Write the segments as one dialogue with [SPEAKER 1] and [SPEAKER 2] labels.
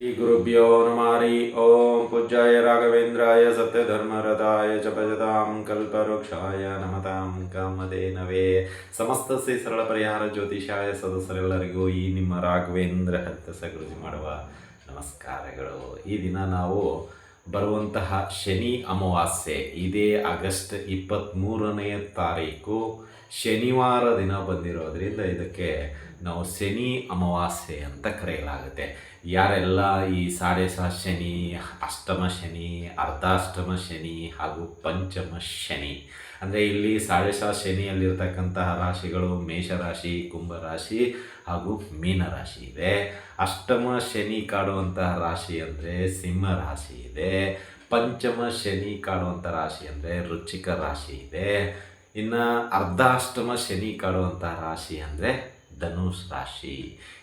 [SPEAKER 1] ಶ್ರೀ ಗುರುಭ್ಯೋ ನಮಾರಿ ಓಂ ಪೂಜ್ಯಾಯ ರಾಘವೇಂದ್ರಾಯ ಸತ್ಯಧರ್ಮರಥಾಯ ಜಪಜತಾಂ ಕಲ್ಪವೃಕ್ಷಾಯ ನಮತಾಂ ಕಾಮಧೇನವೇ ಸಮಸ್ತ ಶ್ರೀ ಸರಳ ಪರಿಹಾರ ಜ್ಯೋತಿಷಾಯ ಸದಸ್ಯರೆಲ್ಲರಿಗೂ ಈ ನಿಮ್ಮ ರಾಘವೇಂದ್ರ ಹತ್ತಸ ಗುರುಜಿ ಮಾಡುವ ನಮಸ್ಕಾರಗಳು. ಈ ದಿನ ನಾವು ಬರುವಂತಹ ಶನಿ ಅಮಾವಾಸ್ಯೆ, ಇದೇ ಆಗಸ್ಟ್ ಇಪ್ಪತ್ತ್ಮೂರನೆಯ ತಾರೀಕು ಶನಿವಾರ ದಿನ ಬಂದಿರೋದ್ರಿಂದ ಇದಕ್ಕೆ ನಾವು ಶನಿ ಅಮಾವಾಸ್ಯೆ ಅಂತ ಕರೆಯಲಾಗುತ್ತೆ. ಯಾರೆಲ್ಲ ಈ ಸಾ ಶನಿ, ಅಷ್ಟಮ ಶನಿ, ಅರ್ಧಾಷ್ಟಮ ಶನಿ ಹಾಗೂ ಪಂಚಮ ಶನಿ, ಅಂದರೆ ಇಲ್ಲಿ ಸಾ ಶನಿಯಲ್ಲಿರ್ತಕ್ಕಂತಹ ರಾಶಿಗಳು ಮೇಷರಾಶಿ, ಕುಂಭರಾಶಿ ಹಾಗೂ ಮೀನರಾಶಿ ಇದೆ. ಅಷ್ಟಮ ಶನಿ ಕಾಡುವಂತಹ ರಾಶಿ ಅಂದರೆ ಸಿಂಹ ರಾಶಿ ಇದೆ. ಪಂಚಮ ಶನಿ ಕಾಡುವಂಥ ರಾಶಿ ಅಂದರೆ ರುಚಿಕ ರಾಶಿ ಇದೆ. ಇನ್ನು ಅರ್ಧಾಷ್ಟಮ ಶನಿ ಕಾಡುವಂಥ ರಾಶಿ ಅಂದರೆ ಧನುಷ್ ರಾಶಿ.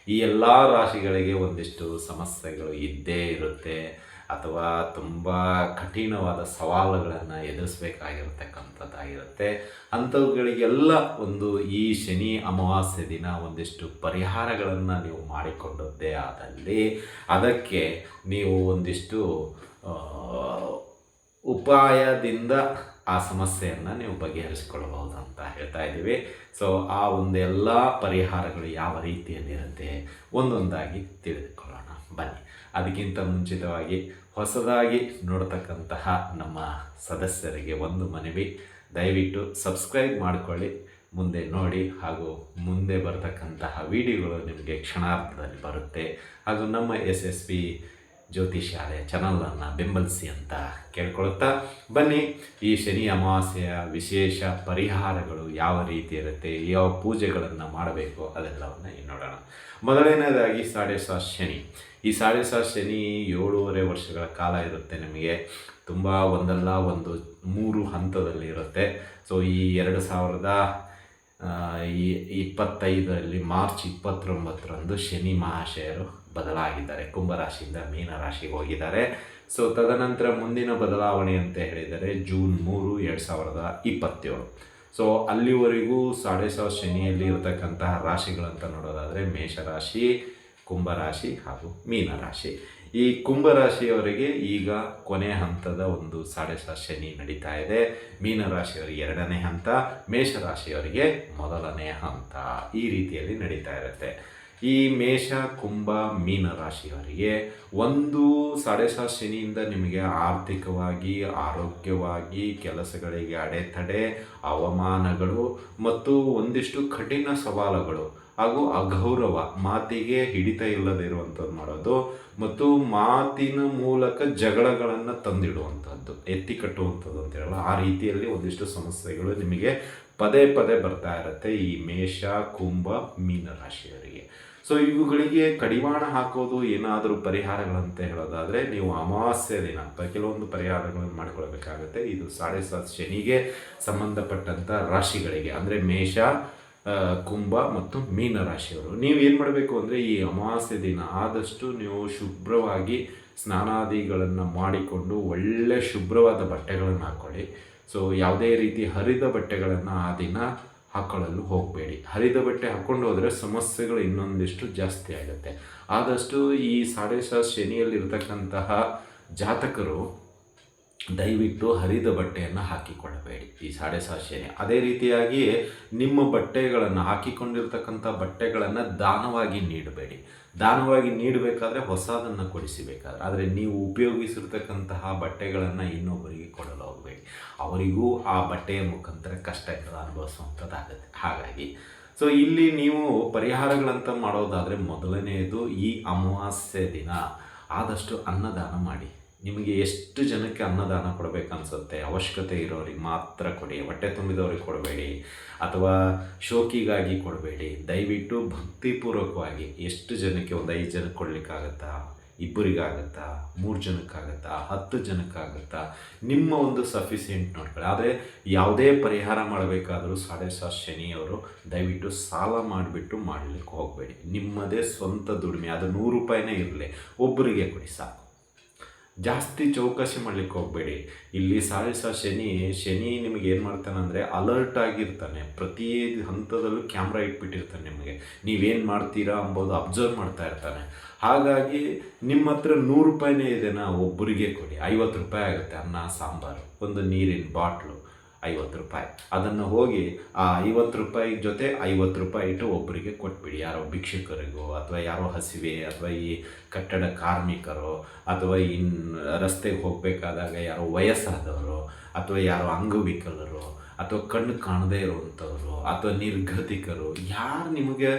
[SPEAKER 1] ಈ ಎಲ್ಲ ರಾಶಿಗಳಿಗೆ ಒಂದಿಷ್ಟು ಸಮಸ್ಯೆಗಳು ಇದ್ದೇ ಇರುತ್ತೆ. ಅಥವಾ ತುಂಬ ಕಠಿಣವಾದ ಸವಾಲುಗಳನ್ನು ಎದುರಿಸಬೇಕಾಗಿರ್ತಕ್ಕಂಥದ್ದಾಗಿರುತ್ತೆ. ಅಂಥವುಗಳಿಗೆಲ್ಲ ಒಂದು ಈ ಶನಿ ಅಮಾವಾಸ್ಯೆ ದಿನ ಒಂದಿಷ್ಟು ಪರಿಹಾರಗಳನ್ನು ನೀವು ಮಾಡಿಕೊಂಡದ್ದೇ ಆದಲ್ಲಿ ಅದಕ್ಕೆ ನೀವು ಒಂದಿಷ್ಟು ಉಪಾಯದಿಂದ ಆ ಸಮಸ್ಯೆಯನ್ನು ನೀವು ಬಗೆಹರಿಸ್ಕೊಳ್ಬಹುದು ಅಂತ ಹೇಳ್ತಾ ಇದ್ದೀವಿ. ಸೊ ಆ ಒಂದೆಲ್ಲ ಪರಿಹಾರಗಳು ಯಾವ ರೀತಿಯಲ್ಲಿರುತ್ತೆ ಒಂದೊಂದಾಗಿ ತಿಳಿದುಕೊಳ್ಳೋಣ. ಬನ್ನಿ. ಅದಕ್ಕಿಂತ ಮುಂಚಿತವಾಗಿ ಹೊಸದಾಗಿ ನೋಡ್ತಕ್ಕಂತಹ ನಮ್ಮ ಸದಸ್ಯರಿಗೆ ಒಂದು ಮನವಿ. ದಯವಿಟ್ಟು ಸಬ್ಸ್ಕ್ರೈಬ್ ಮಾಡಿಕೊಳ್ಳಿ. ಮುಂದೆ ನೋಡಿ ಹಾಗೂ ಮುಂದೆ ಬರ್ತಕ್ಕಂತಹ ವಿಡಿಯೋಗಳು ನಿಮಗೆ ಕ್ಷಣಾರ್ಧದಲ್ಲಿ ಬರುತ್ತೆ. ಹಾಗೂ ನಮ್ಮ ಪಿ ಜ್ಯೋತಿಷಾಲಯ ಚಾನಲನ್ನು ಬೆಂಬಲಿಸಿ ಅಂತ ಕೇಳ್ಕೊಳ್ತಾ ಬನ್ನಿ. ಈ ಶನಿ ಅಮಾವಾಸ್ಯೆಯ ವಿಶೇಷ ಪರಿಹಾರಗಳು ಯಾವ ರೀತಿ ಇರುತ್ತೆ, ಯಾವ ಪೂಜೆಗಳನ್ನು ಮಾಡಬೇಕು ಅದೆಲ್ಲವನ್ನು ನೋಡೋಣ. ಮೊದಲನೇದಾಗಿ ಸಾಡೆ ಸಾ ಶನಿ. ಈ ಸಾಡೆ ಸಾ ಶನಿ ಏಳೂವರೆ ವರ್ಷಗಳ ಕಾಲ ಇರುತ್ತೆ ನಿಮಗೆ. ತುಂಬ ಒಂದಲ್ಲ ಒಂದು ಮೂರು ಹಂತದಲ್ಲಿ ಇರುತ್ತೆ. ಸೊ ಈ ಎರಡು ಸಾವಿರದ ಈ ಇಪ್ಪತ್ತೈದರಲ್ಲಿ ಮಾರ್ಚ್ ಇಪ್ಪತ್ತೊಂಬತ್ತರಂದು ಶನಿ ಮಹಾಶಯರು ಬದಲಾಗಿದ್ದಾರೆ. ಕುಂಭರಾಶಿಯಿಂದ ಮೀನರಾಶಿಗೆ ಹೋಗಿದ್ದಾರೆ. ಸೊ ತದನಂತರ ಮುಂದಿನ ಬದಲಾವಣೆ ಅಂತ ಹೇಳಿದರೆ ಜೂನ್ ಮೂರು, ಎರಡು ಸಾವಿರದ ಇಪ್ಪತ್ತೇಳು. ಸೊ ಅಲ್ಲಿವರೆಗೂ ಸಾಡೆ ಸಾವಿರ ಶನಿಯಲ್ಲಿ ಇರತಕ್ಕಂತಹ ರಾಶಿಗಳಂತ ನೋಡೋದಾದರೆ ಮೇಷರಾಶಿ, ಕುಂಭರಾಶಿ ಹಾಗೂ ಮೀನರಾಶಿ. ಈ ಕುಂಭರಾಶಿಯವರಿಗೆ ಈಗ ಕೊನೆ ಹಂತದ ಒಂದು ಸಾಡೆ ಸಾವಿರ ಶನಿ ನಡೀತಾ ಇದೆ. ಮೀನರಾಶಿಯವರಿಗೆ ಎರಡನೇ ಹಂತ, ಮೇಷರಾಶಿಯವರಿಗೆ ಮೊದಲನೇ ಹಂತ ಈ ರೀತಿಯಲ್ಲಿ ನಡೀತಾ ಇರುತ್ತೆ. ಈ ಮೇಷ, ಕುಂಭ, ಮೀನ ರಾಶಿಯವರಿಗೆ ಒಂದು ಸಡೆಸ ಶನಿಯಿಂದ ನಿಮಗೆ ಆರ್ಥಿಕವಾಗಿ, ಆರೋಗ್ಯವಾಗಿ, ಕೆಲಸಗಳಿಗೆ ಅಡೆತಡೆ, ಅವಮಾನಗಳು ಮತ್ತು ಒಂದಿಷ್ಟು ಕಠಿಣ ಸವಾಲುಗಳು ಹಾಗೂ ಅಗೌರವ ಮಾತಿಗೆ ಹಿಡಿತ ಇಲ್ಲದೆ ಇರುವಂಥದ್ದು ಮಾಡೋದು ಮತ್ತು ಮಾತಿನ ಮೂಲಕ ಜಗಳಗಳನ್ನು ತಂದಿಡುವಂಥದ್ದು, ಎತ್ತಿ ಕಟ್ಟುವಂಥದ್ದು ಅಂತ ಹೇಳಲ್ಲ ಆ ರೀತಿಯಲ್ಲಿ ಒಂದಿಷ್ಟು ಸಮಸ್ಯೆಗಳು ನಿಮಗೆ ಪದೇ ಪದೇ ಬರ್ತಾ ಇರುತ್ತೆ ಈ ಮೇಷ, ಕುಂಭ, ಮೀನ ರಾಶಿಯವರಿಗೆ. ಸೊ ಇವುಗಳಿಗೆ ಕಡಿವಾಣ ಹಾಕೋದು ಏನಾದರೂ ಪರಿಹಾರಗಳಂತ ಹೇಳೋದಾದರೆ, ನೀವು ಅಮಾವಾಸ್ಯ ದಿನ ಕೆಲವೊಂದು ಪರಿಹಾರಗಳನ್ನು ಮಾಡಿಕೊಳ್ಳಬೇಕಾಗುತ್ತೆ. ಇದು ಸಾಡೆ ಸಾತ್ ಶನಿಗೆ ಸಂಬಂಧಪಟ್ಟಂಥ ರಾಶಿಗಳಿಗೆ, ಅಂದರೆ ಮೇಷ ಕುಂಭ ಮತ್ತು ಮೀನ ರಾಶಿಯವರು. ನೀವು ಏನು ಮಾಡಬೇಕು ಅಂದರೆ, ಈ ಅಮಾವಾಸ್ಯ ದಿನ ಆದಷ್ಟು ನೀವು ಶುಭ್ರವಾಗಿ ಸ್ನಾನಾದಿಗಳನ್ನು ಮಾಡಿಕೊಂಡು ಒಳ್ಳೆ ಶುಭ್ರವಾದ ಬಟ್ಟೆಗಳನ್ನು ಹಾಕ್ಕೊಳ್ಳಿ ಸೊ ಯಾವುದೇ ರೀತಿ ಹರಿದ ಬಟ್ಟೆಗಳನ್ನು ಆ ದಿನ ಹಾಕೊಳ್ಳಲು ಹೋಗಬೇಡಿ. ಹರಿದ ಬಟ್ಟೆ ಹಾಕ್ಕೊಂಡು ಹೋದರೆ ಸಮಸ್ಯೆಗಳು ಇನ್ನೊಂದಿಷ್ಟು ಜಾಸ್ತಿ ಆಗುತ್ತೆ. ಆದಷ್ಟು ಈ ಸಾಡೆ ಸಾ ಶನಿಯಲ್ಲಿರ್ತಕ್ಕಂತಹ ಜಾತಕರು ದಯವಿಟ್ಟು ಹರಿದ ಬಟ್ಟೆಯನ್ನು ಹಾಕಿಕೊಳ್ಳಬೇಡಿ. ಈ ಸಾಡೆ ಸಾಶೇನೆ. ಶನಿ ಅದೇ ರೀತಿಯಾಗಿ ನಿಮ್ಮ ಬಟ್ಟೆಗಳನ್ನು, ಹಾಕಿಕೊಂಡಿರ್ತಕ್ಕಂಥ ಬಟ್ಟೆಗಳನ್ನು ದಾನವಾಗಿ ನೀಡಬೇಡಿ. ದಾನವಾಗಿ ನೀಡಬೇಕಾದ್ರೆ ಹೊಸದನ್ನು ಕೊಡಿಸಬೇಕಾದ್ರೆ. ಆದರೆ ನೀವು ಉಪಯೋಗಿಸಿರ್ತಕ್ಕಂತಹ ಬಟ್ಟೆಗಳನ್ನು ಇನ್ನೊಬ್ಬರಿಗೆ ಕೊಡಲು ಹೋಗಬೇಡಿ. ಅವರಿಗೂ ಆ ಬಟ್ಟೆಯ ಮುಖಾಂತರ ಕಷ್ಟಗಳನ್ನು ಅನುಭವಿಸುವಂಥದ್ದಾಗುತ್ತೆ. ಹಾಗಾಗಿ, ಸೊ ಇಲ್ಲಿ ನೀವು ಪರಿಹಾರಗಳಂತ ಮಾಡೋದಾದರೆ ಮೊದಲನೆಯದು ಈ ಅಮಾವಾಸ್ಯೆ ದಿನ. ಆದಷ್ಟು ಅನ್ನದಾನ ಮಾಡಿ. ನಿಮಗೆ ಎಷ್ಟು ಜನಕ್ಕೆ ಅನ್ನದಾನ ಕೊಡಬೇಕನ್ಸುತ್ತೆ? ಅವಶ್ಯಕತೆ ಇರೋರಿಗೆ ಮಾತ್ರ ಕೊಡಿ. ಹೊಟ್ಟೆ ತುಂಬಿದವ್ರಿಗೆ ಕೊಡಬೇಡಿ. ಅಥವಾ ಶೋಕಿಗಾಗಿ ಕೊಡಬೇಡಿ. ದಯವಿಟ್ಟು ಭಕ್ತಿಪೂರ್ವಕವಾಗಿ ಎಷ್ಟು ಜನಕ್ಕೆ ಒಂದು ಐದು ಜನಕ್ಕೆ ಕೊಡಲಿಕ್ಕಾಗತ್ತಾ? ಇಬ್ಬರಿಗಾಗತ್ತಾ? ಮೂರು ಜನಕ್ಕಾಗತ್ತಾ? ಹತ್ತು ಜನಕ್ಕಾಗತ್ತಾ? ನಿಮ್ಮ ಒಂದು ಸಫಿಸಿಯೆಂಟ್ ನೋಡ್ಕೊಳ್ಳಿ. ಆದರೆ ಯಾವುದೇ ಪರಿಹಾರ ಮಾಡಬೇಕಾದರೂ ಸಾಡೆ ಸಾ ಶನಿಯವರು ದಯವಿಟ್ಟು ಸಾಲ ಮಾಡಿಬಿಟ್ಟು ಮಾಡಲಿಕ್ಕೆ ಹೋಗಬೇಡಿ. ನಿಮ್ಮದೇ ಸ್ವಂತ ದುಡಿಮೆ. ಅದು ನೂರು ರೂಪಾಯಿನೇ ಇರಲಿ. ಒಬ್ಬರಿಗೆ ಕೊಡಿ ಸಾಕು. ಜಾಸ್ತಿ ಚೌಕಾಸಿ ಮಾಡ್ಲಿಕ್ಕೆ ಹೋಗಬೇಡಿ. ಇಲ್ಲಿ ಸಾಯಿಸ ಶನಿ ಶನಿ ನಿಮಗೆ ಏನು ಮಾಡ್ತಾನೆ ಅಂದರೆ ಅಲರ್ಟ್ ಆಗಿರ್ತಾನೆ. ಪ್ರತಿ ಹಂತದಲ್ಲೂ ಕ್ಯಾಮ್ರಾ ಇಟ್ಬಿಟ್ಟಿರ್ತಾನೆ ನಿಮಗೆ. ನೀವೇನು ಮಾಡ್ತೀರಾ ಅಂಬೋದು ಅಬ್ಸರ್ವ್ ಮಾಡ್ತಾ ಇರ್ತಾನೆ. ಹಾಗಾಗಿ ನಿಮ್ಮ ಹತ್ರ ನೂರು ರೂಪಾಯಿನೇ ಇದೆನಾ ಒಬ್ಬರಿಗೆ ಕೊಡಿ. ಐವತ್ತು ರೂಪಾಯಿ ಆಗುತ್ತೆ ಅನ್ನ, ಸಾಂಬಾರು. ಒಂದು ನೀರಿನ ಬಾಟ್ಲು. ಐವತ್ತು ರೂಪಾಯಿ. ಅದನ್ನು ಹೋಗಿ ಆ ಐವತ್ತು ರೂಪಾಯಿ ಜೊತೆ ಐವತ್ತು ರೂಪಾಯಿ ಇಟ್ಟು ಒಬ್ಬರಿಗೆ ಕೊಟ್ಬಿಡಿ. ಯಾರೋ ಭಿಕ್ಷುಕರಿಗೋ ಅಥವಾ ಯಾರೋ ಹಸಿವೆ ಅಥವಾ ಈ ಕಟ್ಟಡ ಕಾರ್ಮಿಕರು ಅಥವಾ ಇನ್ ರಸ್ತೆಗೆ ಹೋಗಬೇಕಾದಾಗ ಯಾರೋ ವಯಸ್ಸಾದವರು ಅಥವಾ ಯಾರೋ ಅಂಗವಿಕಲರು ಅಥವಾ ಕಣ್ಣು ಕಾಣದೇ ಇರುವಂಥವ್ರು ಅಥವಾ ನಿರ್ಗತಿಕರು ಯಾರು ನಿಮಗೆ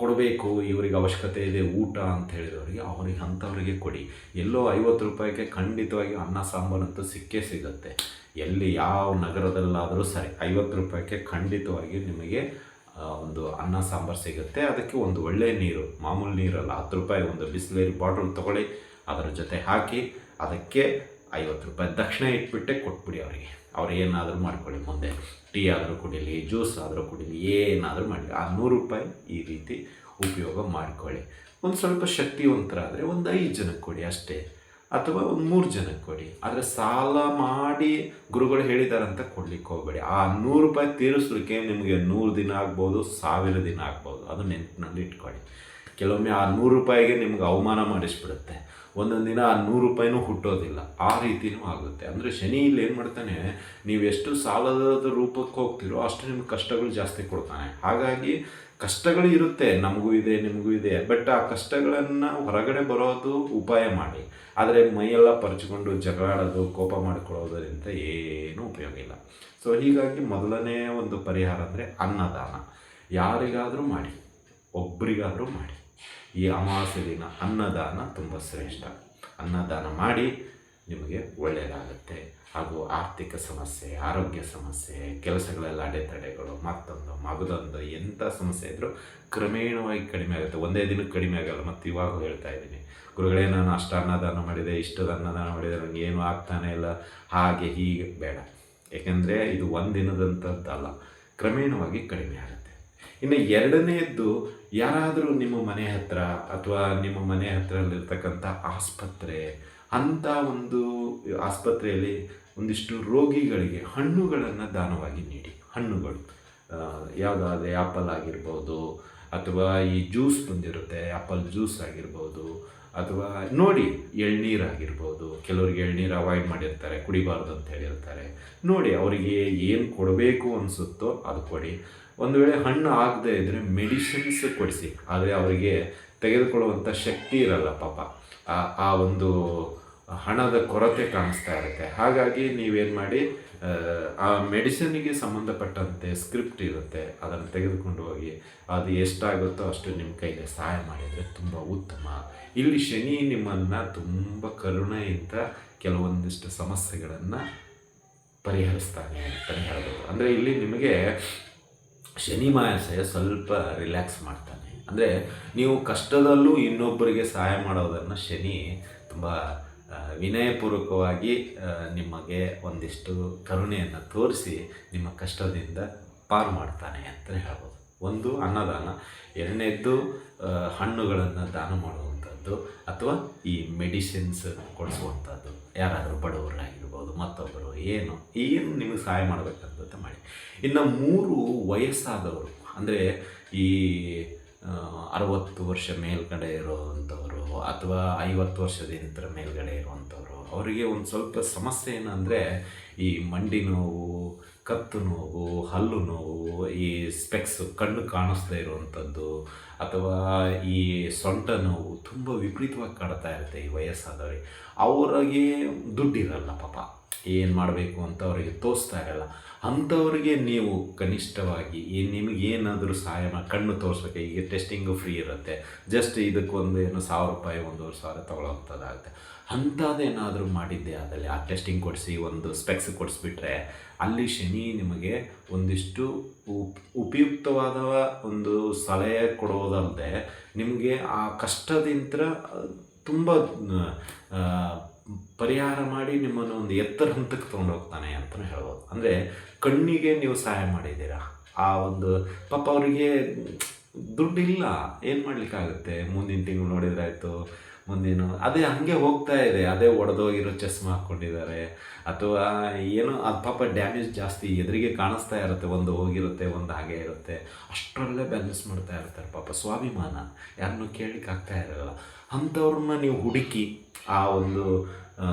[SPEAKER 1] ಕೊಡಬೇಕು? ಇವರಿಗೆ ಅವಶ್ಯಕತೆ ಇದೆ ಊಟ ಅಂತ ಹೇಳಿದವರಿಗೆ ಅವ್ರಿಗೆ ಅಂಥವ್ರಿಗೆ ಕೊಡಿ. ಎಲ್ಲೋ ಐವತ್ತು ರೂಪಾಯಿಗೆ ಖಂಡಿತವಾಗಿ ಅನ್ನ ಸಾಂಬಾರಂತೂ ಸಿಕ್ಕೇ ಸಿಗುತ್ತೆ. ಎಲ್ಲಿ ಯಾವ ನಗರದಲ್ಲಾದರೂ ಸರಿ, ಐವತ್ತು ರೂಪಾಯಿಗೆ ಖಂಡಿತವಾಗಿ ನಿಮಗೆ ಒಂದು ಅನ್ನ ಸಾಂಬಾರು ಸಿಗುತ್ತೆ. ಅದಕ್ಕೆ ಒಂದು ಒಳ್ಳೆಯ ನೀರು, ಮಾಮೂಲು ನೀರಲ್ಲ, ಹತ್ತು ರೂಪಾಯಿ ಒಂದು ಬಿಸಿಲೇರಿ ಬಾಟಲ್ ತೊಗೊಳ್ಳಿ, ಅದರ ಜೊತೆ ಹಾಕಿ, ಅದಕ್ಕೆ ಐವತ್ತು ರೂಪಾಯಿ ದಕ್ಷಿಣ ಇಟ್ಬಿಟ್ಟೆ ಕೊಟ್ಬಿಡಿ ಅವರಿಗೆ. ಅವ್ರು ಏನಾದರೂ ಮಾಡ್ಕೊಳ್ಳಿ ಮುಂದೆ. ಟೀ ಆದರೂ ಕುಡೀಲಿ, ಜ್ಯೂಸ್ ಆದರೂ ಕುಡೀಲಿ, ಏನಾದರೂ ಮಾಡಿ ಆ ನೂರು ರೂಪಾಯಿ ಈ ರೀತಿ ಉಪಯೋಗ ಮಾಡಿಕೊಳ್ಳಿ. ಒಂದು ಸ್ವಲ್ಪ ಶಕ್ತಿವಂತರಾದರೆ ಒಂದು ಐದು ಜನಕ್ಕೆ ಕೊಡಿ ಅಷ್ಟೇ. ಅಥವಾ ಒಂದು ಮೂರು ಜನಕ್ಕೆ ಕೊಡಿ. ಆದರೆ ಸಾಲ ಮಾಡಿ ಗುರುಗಳು ಹೇಳಿದಾರಂತ ಕೊಡ್ಲಿಕ್ಕೆ ಹೋಗಬೇಡಿ. ಆ ನೂರು ರೂಪಾಯಿ ತೀರಿಸ್ಲಿಕ್ಕೆ ನಿಮಗೆ ನೂರು ದಿನ ಆಗ್ಬೋದು, ಸಾವಿರ ದಿನ ಆಗ್ಬೋದು. ಅದು ನೆನಪಿನಲ್ಲಿ ಇಟ್ಕೊಳ್ಳಿ. ಕೆಲವೊಮ್ಮೆ ಆ ನೂರು ರೂಪಾಯಿಗೆ ನಿಮ್ಗೆ ಅವಮಾನ ಮಾಡಿಸ್ಬಿಡುತ್ತೆ. ಒಂದೊಂದು ದಿನ ಆ ನೂರು ರೂಪಾಯಿನೂ ಹುಟ್ಟೋದಿಲ್ಲ. ಆ ರೀತಿಯೂ ಆಗುತ್ತೆ. ಅಂದರೆ ಶನಿ ಇಲ್ಲಿ ಏನು ಮಾಡ್ತಾನೆ, ನೀವು ಎಷ್ಟು ಸಾಲದ ರೂಪಕ್ಕೆ ಹೋಗ್ತೀರೋ ಅಷ್ಟು ನಿಮ್ಗೆ ಕಷ್ಟಗಳು ಜಾಸ್ತಿ ಕೊಡ್ತಾನೆ. ಹಾಗಾಗಿ ಕಷ್ಟಗಳು ಇರುತ್ತೆ, ನಮಗೂ ಇದೆ, ನಿಮಗೂ ಇದೆ. ಬಟ್ ಆ ಕಷ್ಟಗಳನ್ನು ಹೊರಗಡೆ ಬರೋದು ಉಪಾಯ ಮಾಡಿ. ಆದರೆ ಮೈಯೆಲ್ಲ ಪರಚಿಕೊಂಡು ಜಗಳಾಡೋದು, ಕೋಪ ಮಾಡಿಕೊಳ್ಳೋದರಿಂದ ಏನೂ ಉಪಯೋಗ ಇಲ್ಲ. ಸೊ ಹೀಗಾಗಿ ಮೊದಲನೇ ಒಂದು ಪರಿಹಾರ ಅಂದರೆ ಅನ್ನದಾನ. ಯಾರಿಗಾದರೂ ಮಾಡಿ ಒಬ್ಬರಿಗಾದರೂ ಮಾಡಿ. ಈ ಅಮಾವಾಸ್ಯೆ ದಿನ ಅನ್ನದಾನ ತುಂಬ ಶ್ರೇಷ್ಠ. ಅನ್ನದಾನ ಮಾಡಿ ನಿಮಗೆ ಒಳ್ಳೆಯದಾಗುತ್ತೆ. ಹಾಗೂ ಆರ್ಥಿಕ ಸಮಸ್ಯೆ, ಆರೋಗ್ಯ ಸಮಸ್ಯೆ, ಕೆಲಸಗಳೆಲ್ಲ ಅಡೆತಡೆಗಳು, ಮತ್ತೊಂದು, ಮಗದೊಂದು ಎಂಥ ಸಮಸ್ಯೆ ಇದ್ದರೂ ಕ್ರಮೇಣವಾಗಿ ಕಡಿಮೆ ಆಗುತ್ತೆ. ಒಂದೇ ದಿನಕ್ಕೆ ಕಡಿಮೆ ಆಗಲ್ಲ, ಮತ್ತು ಇವಾಗ ಹೇಳ್ತಾ ಇದ್ದೀನಿ. ಗುರುಗಳೇ, ನಾನು ಅಷ್ಟು ಅನ್ನದಾನ ಮಾಡಿದೆ ಇಷ್ಟು ಅನ್ನದಾನ ಮಾಡಿದೆ ನನಗೆ ಏನೂ ಆಗ್ತಾನೆ ಇಲ್ಲ, ಹಾಗೆ ಹೀಗೆ, ಬೇಡ. ಏಕೆಂದರೆ ಇದು ಒಂದು ದಿನದಂಥದ್ದಲ್ಲ ಕ್ರಮೇಣವಾಗಿ ಕಡಿಮೆ ಆಗುತ್ತೆ. ಇನ್ನು ಎರಡನೆಯದ್ದು, ಯಾರಾದರೂ ನಿಮ್ಮ ಮನೆ ಹತ್ರ ಅಥವಾ ನಿಮ್ಮ ಮನೆ ಹತ್ರಲ್ಲಿರ್ತಕ್ಕಂಥ ಆಸ್ಪತ್ರೆ, ಅಂಥ ಒಂದು ಆಸ್ಪತ್ರೆಯಲ್ಲಿ ಒಂದಿಷ್ಟು ರೋಗಿಗಳಿಗೆ ಹಣ್ಣುಗಳನ್ನು ದಾನವಾಗಿ ನೀಡಿ. ಹಣ್ಣುಗಳು ಯಾವುದಾದ್ರೆ ಆ್ಯಪಲ್ ಆಗಿರ್ಬೋದು, ಅಥವಾ ಈ ಜ್ಯೂಸ್ ಬಂದಿರುತ್ತೆ ಆ್ಯಪಲ್ ಜ್ಯೂಸ್ ಆಗಿರ್ಬೋದು, ಅಥವಾ ನೋಡಿ ಎಳ್ನೀರಾಗಿರ್ಬೋದು ಕೆಲವರಿಗೆ ಎಳ್ನೀರು ಅವಾಯ್ಡ್ ಮಾಡಿರ್ತಾರೆ, ಕುಡಿಬಾರ್ದು ಅಂತ ಹೇಳಿರ್ತಾರೆ. ನೋಡಿ ಅವರಿಗೆ ಏನು ಕೊಡಬೇಕು ಅನಿಸುತ್ತೋ ಅದು ಕೊಡಿ. ಒಂದು ವೇಳೆ ಹಣ್ಣು ಆಗದೆ ಇದ್ದರೆ ಮೆಡಿಸಿನ್ಸ್ ಕೊಡಿಸಿ. ಆದರೆ ಅವರಿಗೆ ತೆಗೆದುಕೊಳ್ಳುವಂಥ ಶಕ್ತಿ ಇರಲ್ಲ ಪಾಪ. ಆ ಒಂದು ಹಣದ ಕೊರತೆ ಕಾಣಿಸ್ತಾ ಇರುತ್ತೆ. ಹಾಗಾಗಿ ನೀವೇನು ಮಾಡಿ ಆ, ಮೆಡಿಸಿನ್ಗೆ ಸಂಬಂಧಪಟ್ಟಂತೆ ಸ್ಕ್ರಿಪ್ಟ್ ಇರುತ್ತೆ. ಅದನ್ನು ತೆಗೆದುಕೊಂಡು ಹೋಗಿ ಅದು ಎಷ್ಟಾಗುತ್ತೋ ಅಷ್ಟು ನಿಮ್ಮ ಕೈಗೆ ಸಹಾಯ ಮಾಡಿದರೆ ತುಂಬ ಉತ್ತಮ. ಇಲ್ಲಿ ಶನಿ ನಿಮ್ಮನ್ನು ತುಂಬ ಕರುಣೆಯಿಂದ ಕೆಲವೊಂದಿಷ್ಟು ಸಮಸ್ಯೆಗಳನ್ನು ಪರಿಹರಿಸ್ತಾನೆ ಅಂತಲೇ ಹೇಳ್ಬೋದು. ಅಂದರೆ ಇಲ್ಲಿ ನಿಮಗೆ ಶನಿ ಮಹಾಶಯ ಸ್ವಲ್ಪ ರಿಲ್ಯಾಕ್ಸ್ ಮಾಡ್ತಾನೆ. ಅಂದರೆ ನೀವು ಕಷ್ಟದಲ್ಲೂ ಇನ್ನೊಬ್ಬರಿಗೆ ಸಹಾಯ ಮಾಡೋದನ್ನು ಶನಿ ತುಂಬ ವಿನಯಪೂರ್ವಕವಾಗಿ ನಿಮಗೆ ಒಂದಿಷ್ಟು ಕರುಣೆಯನ್ನು ತೋರಿಸಿ ನಿಮ್ಮ ಕಷ್ಟದಿಂದ ಪಾರು ಮಾಡ್ತಾನೆ ಅಂತ ಹೇಳ್ಬೋದು. ಒಂದು ಅನ್ನದಾನ, ಎರಡನೇದ್ದು ಹಣ್ಣುಗಳನ್ನು ದಾನ ಮಾಡುವಂಥದ್ದು, ಅಥವಾ ಈ ಮೆಡಿಸಿನ್ಸ್ ಕೊಡಿಸುವಂಥದ್ದು. ಯಾರಾದರೂ ಬಡವರಾಗಿರ್ಬೋದು, ಮತ್ತೊಬ್ಬರು ಏನು ಏನು ನಿಮಗೆ ಸಹಾಯ ಮಾಡಬೇಕಂತ ಮಾಡಿ. ಇನ್ನು ಮೂರು ವಯಸ್ಸಾದವರು, ಅಂದರೆ ಈ ಅರವತ್ತು ವರ್ಷ ಮೇಲ್ಗಡೆ ಇರುವಂಥವರು ಅಥವಾ ಐವತ್ತು ವರ್ಷದಿಂದ ಮೇಲ್ಗಡೆ ಇರುವಂಥವ್ರು, ಅವರಿಗೆ ಒಂದು ಸ್ವಲ್ಪ ಸಮಸ್ಯೆ ಏನಂದರೆ ಈ ಮಂಡಿ ನೋವು, ಕತ್ತು ನೋವು, ಹಲ್ಲು ನೋವು, ಈ ಸ್ಪೆಕ್ಸ್ ಕಣ್ಣು ಕಾಣಿಸ್ದೇ ಇರುವಂಥದ್ದು, ಅಥವಾ ಈ ಸೊಂಟ ನೋವು ತುಂಬ ವಿಪರೀತವಾಗಿ ಕಾಡ್ತಾ ಇರುತ್ತೆ ಈ ವಯಸ್ಸಾದವರಿಗೆ. ಅವರಿಗೆ ದುಡ್ಡಿರಲ್ಲ ಪಾಪ. ಏನು ಮಾಡಬೇಕು ಅಂತ ಅವರಿಗೆ ತೋರಿಸ್ತಾ ಇರಲ್ಲ. ಅಂಥವ್ರಿಗೆ ನೀವು ಕನಿಷ್ಠವಾಗಿ ಈ ನಿಮಗೆ ಏನಾದರೂ ಸಹಾಯ ಮಾಡಿ ಕಣ್ಣು ತೋರಿಸ್ಬೇಕು. ಈಗ ಟೆಸ್ಟಿಂಗು ಫ್ರೀ ಇರುತ್ತೆ. ಜಸ್ಟ್ ಇದಕ್ಕೊಂದು ಏನು ಸಾವಿರ ರೂಪಾಯಿ, ಒಂದೂವರೆ ಸಾವಿರ ತೊಗೊಳೋವಂಥದ್ದಾಗುತ್ತೆ ಅಂಥದ್ದೇನಾದರೂ ಮಾಡಿದ್ದೆ ಆದಲ್ಲಿ ಆ ಟೆಸ್ಟಿಂಗ್ ಕೊಡಿಸಿ, ಒಂದು ಸ್ಪೆಕ್ಸ್ ಕೊಡಿಸ್ಬಿಟ್ರೆ, ಅಲ್ಲಿ ಶನಿ ನಿಮಗೆ ಒಂದಿಷ್ಟು ಉಪ್ ಉಪಯುಕ್ತವಾದ ಒಂದು ಸಲಹೆ ಕೊಡೋದಲ್ಲದೆ ನಿಮಗೆ ಆ ಕಷ್ಟದಿಂದ ತುಂಬ ಪರಿಹಾರ ಮಾಡಿ ನಿಮ್ಮನ್ನು ಒಂದು ಎತ್ತರ ಹಂತಕ್ಕೆ ತೊಗೊಂಡು ಹೋಗ್ತಾನೆ ಅಂತಲೇ ಹೇಳ್ಬೋದು. ಅಂದರೆ ಕಣ್ಣಿಗೆ ನೀವು ಸಹಾಯ ಮಾಡಿದ್ದೀರಾ? ಆ ಒಂದು ಪಾಪ ಅವರಿಗೆ ದುಡ್ಡಿಲ್ಲ, ಏನು ಮಾಡಲಿಕ್ಕಾಗುತ್ತೆ? ಮುಂದಿನ ತಿಂಗಳು ನೋಡಿದ್ರಾಯ್ತು ಮುಂದೇನು ಅದೇ ಹಾಗೆ ಹೋಗ್ತಾ ಇದೆ. ಅದೇ ಒಡೆದೋಗಿರೋ ಚಸ್ಮಾ ಹಾಕ್ಕೊಂಡಿದ್ದಾರೆ. ಅಥವಾ ಏನೋ ಅದು ಪಾಪ ಡ್ಯಾಮೇಜ್ ಜಾಸ್ತಿ ಎದುರಿಗೆ ಕಾಣಿಸ್ತಾ ಇರುತ್ತೆ. ಒಂದು ಹೋಗಿರುತ್ತೆ, ಒಂದು ಹಾಗೆ ಇರುತ್ತೆ. ಅಷ್ಟರಲ್ಲೇ ಬ್ಯಾಲೆನ್ಸ್ ಮಾಡ್ತಾ ಇರ್ತಾರೆ ಪಾಪ ಸ್ವಾಭಿಮಾನ. ಯಾರನ್ನೂ ಕೇಳಲಿಕ್ಕೆ ಆಗ್ತಾ ಇರಲ್ಲ. ಅಂಥವ್ರನ್ನ ನೀವು ಹುಡುಕಿ ಆ ಒಂದು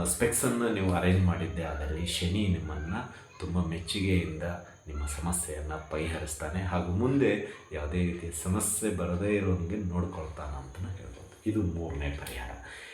[SPEAKER 1] ಸ್ಪೆಕ್ಸನ್ನು ನೀವು ಅರೇಂಜ್ ಮಾಡಿದ್ದೆ. ಅದರಲ್ಲಿ ಶನಿ ನಿಮ್ಮನ್ನು ತುಂಬ ಮೆಚ್ಚುಗೆಯಿಂದ ನಿಮ್ಮ ಸಮಸ್ಯೆಯನ್ನು ಪರಿಹರಿಸ್ತಾನೆ. ಹಾಗೂ ಮುಂದೆ ಯಾವುದೇ ರೀತಿಯ ಸಮಸ್ಯೆ ಬರದೇ ಇರೋಂಗೆ ನೋಡ್ಕೊಳ್ತಾನೆ ಹೇಳ್ಬೋದು ಇದು ಮೂರನೇ ಪರಿಹಾರ.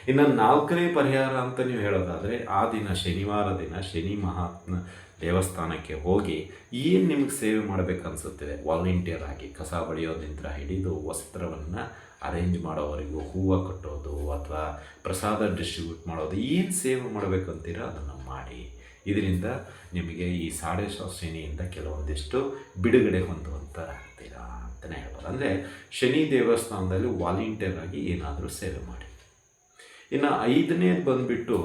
[SPEAKER 1] ಇನ್ನು ನಾಲ್ಕನೇ ಪರಿಹಾರ ಅಂತ ನೀವು ಹೇಳೋದಾದರೆ, ಆ ದಿನ ಶನಿವಾರ ದಿನ ಶನಿ ಮಹಾತ್ಮ ದೇವಸ್ಥಾನಕ್ಕೆ ಹೋಗಿ ಏನು ನಿಮಗೆ ಸೇವೆ ಮಾಡಬೇಕು ಅನಿಸುತ್ತಿದೆ ವಾಲಂಟಿಯರ್ ಆಗಿ ಕಸ ಬಳಿಯೋದ್ರಿಂದ ಹಿಡಿದು ವಸ್ತ್ರವನ್ನು ಅರೇಂಜ್ ಮಾಡೋವರೆಗೂ ಹೂವು ಕಟ್ಟೋದು ಅಥವಾ ಪ್ರಸಾದ ಡಿಸ್ಟ್ರಿಬ್ಯೂಟ್ ಮಾಡೋದು ಏನು ಸೇವೆ ಮಾಡಬೇಕಂತೀರೋ ಅದನ್ನು ಮಾಡಿ. ಇದರಿಂದ ನಿಮಗೆ ಈ ಸಾಡೆ ಶನಿಯಿಂದ ಕೆಲವೊಂದಿಷ್ಟು ಬಿಡುಗಡೆ ಹೊಂದುವಂಥರಾಗ್ತೀರಾ ಅಂತಲೇ ಹೇಳ್ಬೋದು ಅಂದರೆ ಶನಿ ದೇವಸ್ಥಾನದಲ್ಲಿ ವಾಲಂಟಿಯರ್ ಆಗಿ ಏನಾದರೂ ಸೇವೆ ಮಾಡಿ. ಇನ್ನು ಐದನೇದು ಬಂದುಬಿಟ್ಟು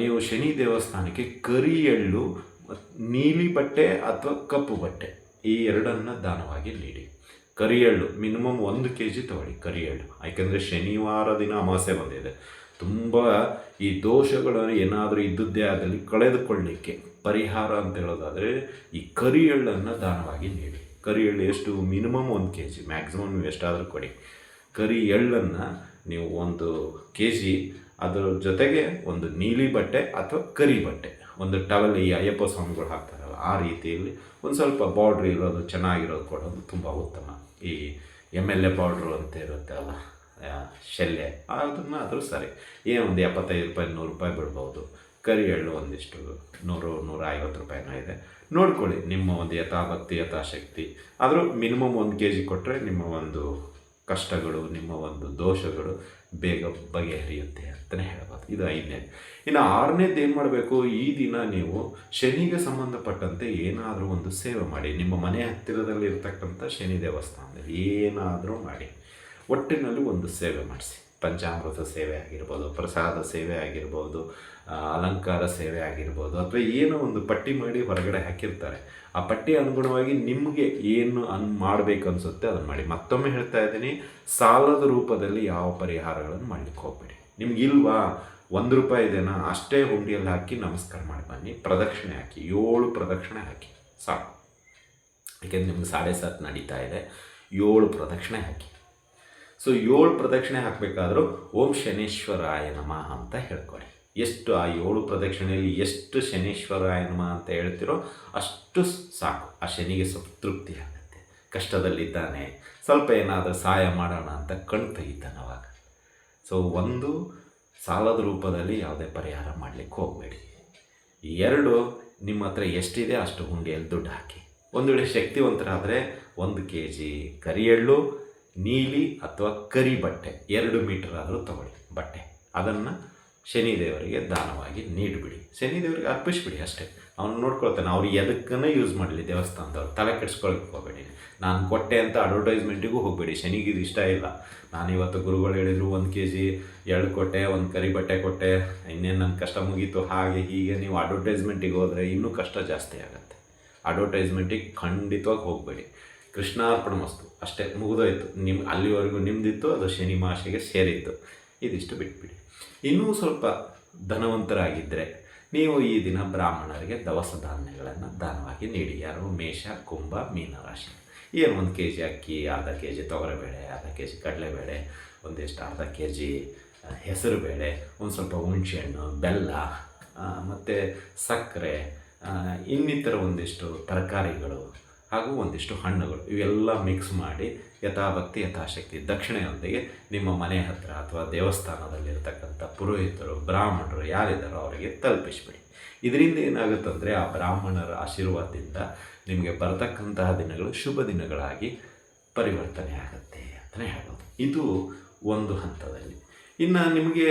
[SPEAKER 1] ನೀವು ಶನಿ ದೇವಸ್ಥಾನಕ್ಕೆ ಕರಿ ಎಳ್ಳು, ನೀಲಿ ಬಟ್ಟೆ ಅಥವಾ ಕಪ್ಪು ಬಟ್ಟೆ, ಈ ಎರಡನ್ನು ದಾನವಾಗಿ ನೀಡಿ. ಕರಿ ಎಳ್ಳು, ಮಿನಿಮಮ್ ಒಂದು ಕೆ ಜಿ ತಗೊಳ್ಳಿ, ಕರಿ ಎಳ್ಳು. ಯಾಕೆಂದರೆ ಶನಿವಾರ ದಿನ ಅಮಾವಾಸ್ಯೆ ಬಂದಿದೆ. ತುಂಬ ಈ ದೋಷಗಳನ್ನು ಏನಾದರೂ ಇದ್ದದ್ದೇ ಆಗಲಿ ಕಳೆದುಕೊಳ್ಳಲಿಕ್ಕೆ ಪರಿಹಾರ ಅಂತ ಹೇಳೋದಾದರೆ ಈ ಕರಿ ಎಳ್ಳನ್ನು ದಾನವಾಗಿ ನೀಡಿ. ಕರಿ ಎಳ್ಳು ಎಷ್ಟು ಮಿನಿಮಮ್ ಒಂದು ಕೆ ಜಿ, ಮ್ಯಾಕ್ಸಿಮಮ್ ನೀವು ಎಷ್ಟಾದರೂ ಕೊಡಿ. ಕರಿ ಎಳ್ಳನ್ನು ನೀವು ಒಂದು ಕೆ ಜಿ, ಅದರ ಜೊತೆಗೆ ಒಂದು ನೀಲಿ ಬಟ್ಟೆ ಅಥವಾ ಕರಿ ಬಟ್ಟೆ. ಒಂದು ಟವಲ್ ಈ ಅಯ್ಯಪ್ಪ ಸ್ವಾಮಿಗಳು ಹಾಕ್ತಾರಲ್ಲ, ಆ ರೀತಿಯಲ್ಲಿ ಒಂದು ಸ್ವಲ್ಪ ಬಾರ್ಡ್ರ್ ಇರೋದು, ಚೆನ್ನಾಗಿರೋದು ಕೊಡೋದು ತುಂಬ ಉತ್ತಮ. ಈ ಎಂ ಎಲ್ ಎ ಬಾರ್ಡ್ರು ಅಂತ ಇರುತ್ತೆ ಅಲ್ಲ ಅದನ್ನು ಆದರೂ ಸರಿ. ಏನು ಒಂದು ಎಪ್ಪತ್ತೈದು ರೂಪಾಯಿ, ನೂರು ರೂಪಾಯಿ ಬಿಡ್ಬೋದು. ಕರಿ ಎಳ್ಳು ಒಂದಿಷ್ಟು ನೂರು ನೂರ ಐವತ್ತು ರೂಪಾಯಿನೂ ಇದೆ. ನೋಡ್ಕೊಳ್ಳಿ ನಿಮ್ಮ ಒಂದು ಯಥಾಭಕ್ತಿ ಯಥಾಶಕ್ತಿ. ಆದರೂ ಮಿನಿಮಮ್ ಒಂದು ಕೆ ಜಿ ಕೊಟ್ಟರೆ ನಿಮ್ಮ ಒಂದು ಕಷ್ಟಗಳು, ನಿಮ್ಮ ಒಂದು ದೋಷಗಳು ಬೇಗ ಬಗೆಹರಿಯುತ್ತೆ ಅಂತಲೇ ಹೇಳ್ಬೋದು. ಇದು ಐದನೇ ಇನ್ನು ಆರನೇದು ಏನು ಮಾಡಬೇಕು? ಈ ದಿನ ನೀವು ಶನಿಗೆ ಸಂಬಂಧಪಟ್ಟಂತೆ ಏನಾದರೂ ಒಂದು ಸೇವೆ ಮಾಡಿ. ನಿಮ್ಮ ಮನೆ ಹತ್ತಿರದಲ್ಲಿ ಇರತಕ್ಕಂಥ ಶನಿ ದೇವಸ್ಥಾನದಲ್ಲಿ ಏನಾದರೂ ಮಾಡಿ. ಒಟ್ಟಿನಲ್ಲಿ ಒಂದು ಸೇವೆ ಮಾಡಿಸಿ. ಪಂಚಾಮೃತ ಸೇವೆ ಆಗಿರ್ಬೋದು, ಪ್ರಸಾದ ಸೇವೆ ಆಗಿರ್ಬೋದು ಅಲಂಕಾರ ಸೇವೆ ಆಗಿರ್ಬೋದು, ಅಥವಾ ಏನೋ ಒಂದು ಪಟ್ಟಿ ಮಾಡಿ ಹೊರಗಡೆ ಹಾಕಿರ್ತಾರೆ. ಆ ಪಟ್ಟಿ ಅನುಗುಣವಾಗಿ ನಿಮಗೆ ಏನು ಅನ್, ಮಾಡಬೇಕು ಅನಿಸುತ್ತೆ ಅದನ್ನು ಮಾಡಿ. ಮತ್ತೊಮ್ಮೆ ಹೇಳ್ತಾ ಇದ್ದೀನಿ, ಸಾಲದ ರೂಪದಲ್ಲಿ ಯಾವ ಪರಿಹಾರಗಳನ್ನು ಮಾಡಲಿಕ್ಕೆ ಹೋಗ್ಬೇಡಿ. ನಿಮ್ಗೆ ಇಲ್ವಾ? ಒಂದು ರೂಪಾಯಿ ಇದೆನಾ? ಅಷ್ಟೇ ಹುಂಡಿಯಲ್ಲಿ ಹಾಕಿ ನಮಸ್ಕಾರ ಮಾಡಿ ಬನ್ನಿ. ಪ್ರದಕ್ಷಿಣೆ ಹಾಕಿ, ಏಳು ಪ್ರದಕ್ಷಿಣೆ ಹಾಕಿ, ಸಾಕು. ಯಾಕೆಂದ್ರೆ ನಿಮ್ಗೆ ಸಾಡೆ ಸಾತ್ ನಡೀತಾ ಇದೆ. ಏಳು ಪ್ರದಕ್ಷಿಣೆ ಹಾಕಿ. ಸೊ ಏಳು ಪ್ರದಕ್ಷಿಣೆ ಹಾಕಬೇಕಾದ್ರೂ ಓಂ ಶನೇಶ್ವರಾಯ ನಮಃ ಅಂತ ಹೇಳ್ಕೊಳ್ಳಿ ಎಷ್ಟು ಆ ಏಳು ಪ್ರದಕ್ಷಿಣೆಯಲ್ಲಿ ಎಷ್ಟು ಶನೇಶ್ವರಾಯ ನಮಃ ಅಂತ ಹೇಳ್ತಿರೋ ಅಷ್ಟು ಸಾಕು. ಆ ಶನಿಗೆ ಸ್ವಲ್ಪ ಆಗುತ್ತೆ. ಕಷ್ಟದಲ್ಲಿದ್ದಾನೆ. ಸ್ವಲ್ಪ ಏನಾದರೂ ಸಹಾಯ ಮಾಡೋಣ ಅಂತ ಕಣ್ ತೆಗಿತಾನೆ ಅವಾಗ ಸೊ ಒಂದು ಸಾಲದ ರೂಪದಲ್ಲಿ ಯಾವುದೇ ಪರಿಹಾರ ಮಾಡಲಿಕ್ಕೆ ಹೋಗಬೇಡಿ. ಎರಡು, ನಿಮ್ಮ ಹತ್ರ ಎಷ್ಟಿದೆ ಅಷ್ಟು ಹುಂಡಿಯಲ್ಲಿ ದುಡ್ಡು ಹಾಕಿ. ಒಂದು ವೇಳೆ ಶಕ್ತಿವಂತರಾದರೆ ಒಂದು ಕೆ ಜಿ ಕರಿ ಎಳ್ಳು ನೀಲಿ ಅಥವಾ ಕರಿ ಬಟ್ಟೆ, ಎರಡು ಮೀಟರ್ ಆದರೂ ತಗೊಳ್ಳಿ ಬಟ್ಟೆ. ಅದನ್ನು ಶನಿದೇವರಿಗೆ ದಾನವಾಗಿ ನೀಡಿಬಿಡಿ. ಶನಿದೇವರಿಗೆ ಅರ್ಪಿಸ್ಬಿಡಿ ಅಷ್ಟೇ. ಅವನು ನೋಡ್ಕೊಳ್ತಾನೆ, ಅವ್ರು ಎದಕ್ಕನೇ ಯೂಸ್ ಮಾಡಲಿ ದೇವಸ್ಥಾನದವ್ರು? ತಲೆ ಕೆಡಿಸ್ಕೊಳಕ್ಕೆ ಹೋಗಬೇಡಿ. ನಾನು ಕೊಟ್ಟೆ ಅಂತ ಅಡ್ವರ್ಟೈಸ್ಮೆಂಟಿಗೂ ಹೋಗಬೇಡಿ. ಶನಿಗೆ ಇದು ಇಷ್ಟ ಇಲ್ಲ. ನಾನು ಇವತ್ತು ಗುರುಗಳು ಹೇಳಿದರು, ಒಂದು ಕೆ ಜಿ ಎರಡು ಕೊಟ್ಟೆ, ಒಂದು ಕರಿ ಬಟ್ಟೆ ಕೊಟ್ಟೆ, ಇನ್ನೇನು ನನ್ನ ಕಷ್ಟ ಮುಗೀತು, ಹಾಗೆ ಹೀಗೆ ನೀವು ಅಡ್ವರ್ಟೈಸ್ಮೆಂಟಿಗೆ ಹೋದರೆ ಇನ್ನೂ ಕಷ್ಟ ಜಾಸ್ತಿ ಆಗುತ್ತೆ. ಅಡ್ವರ್ಟೈಸ್ಮೆಂಟಿಗೆ ಖಂಡಿತವಾಗಿ ಹೋಗಬೇಡಿ. ಕೃಷ್ಣಾರ್ಪಣ ಮಸ್ತು ಅಷ್ಟೇ, ಮುಗಿದೋಯ್ತು. ನಿಮ್ಮ ಅಲ್ಲಿವರೆಗೂ ನಿಮ್ಮದಿತ್ತು ಅದು ಶನಿ ಮಾಷೆಗೆ ಸೇರಿತ್ತು. ಇದಿಷ್ಟು ಬಿಟ್ಬಿಡಿ. ಇನ್ನೂ ಸ್ವಲ್ಪ ಧನವಂತರಾಗಿದ್ದರೆ ನೀವು ಈ ದಿನ ಬ್ರಾಹ್ಮಣರಿಗೆ ದವಸ ಧಾನ್ಯಗಳನ್ನು ದಾನವಾಗಿ ನೀಡಿ. ಯಾರು? ಮೇಷ, ಕುಂಭ, ಮೀನರಾಶಿ. ಏನು ಒಂದು ಕೆ ಜಿ ಅಕ್ಕಿ, ಅರ್ಧ ಕೆ ಜಿ ತೊಗರಿಬೇಳೆ, ಅರ್ಧ ಕೆ ಜಿ ಕಡಲೆಬೇಳೆ, ಒಂದಿಷ್ಟು ಅರ್ಧ ಕೆ ಜಿ ಹೆಸರು ಬೇಳೆ ಒಂದು ಸ್ವಲ್ಪ ಹುಣಸೆಹಣ್ಣು, ಬೆಲ್ಲ ಮತ್ತು ಸಕ್ಕರೆ ಇನ್ನಿತರ ಒಂದಿಷ್ಟು ತರಕಾರಿಗಳು ಹಾಗೂ ಒಂದಿಷ್ಟು ಹಣ್ಣುಗಳು. ಇವೆಲ್ಲ ಮಿಕ್ಸ್ ಮಾಡಿ ಯಥಾಭಕ್ತಿ, ಯಥಾಶಕ್ತಿ. ದಕ್ಷಿಣೆಯೊಂದಿಗೆ ನಿಮ್ಮ ಮನೆ ಹತ್ತಿರ ಅಥವಾ ದೇವಸ್ಥಾನದಲ್ಲಿರ್ತಕ್ಕಂಥ ಪುರೋಹಿತರು, ಬ್ರಾಹ್ಮಣರು ಯಾರಿದ್ದಾರೋ ಅವರಿಗೆ ತಲುಪಿಸ್ಬಿಡಿ. ಇದರಿಂದ ಏನಾಗುತ್ತಂದರೆ ಆ ಬ್ರಾಹ್ಮಣರ ಆಶೀರ್ವಾದದಿಂದ ನಿಮಗೆ ಬರತಕ್ಕಂತಹ ದಿನಗಳು ಶುಭ ದಿನಗಳಾಗಿ ಪರಿವರ್ತನೆ ಆಗುತ್ತೆ ಅಂತಲೇ ಹೇಳ್ಬೋದು. ಇದು ಒಂದು ಹಂತದಲ್ಲಿ. ಇನ್ನು ನಿಮಗೆ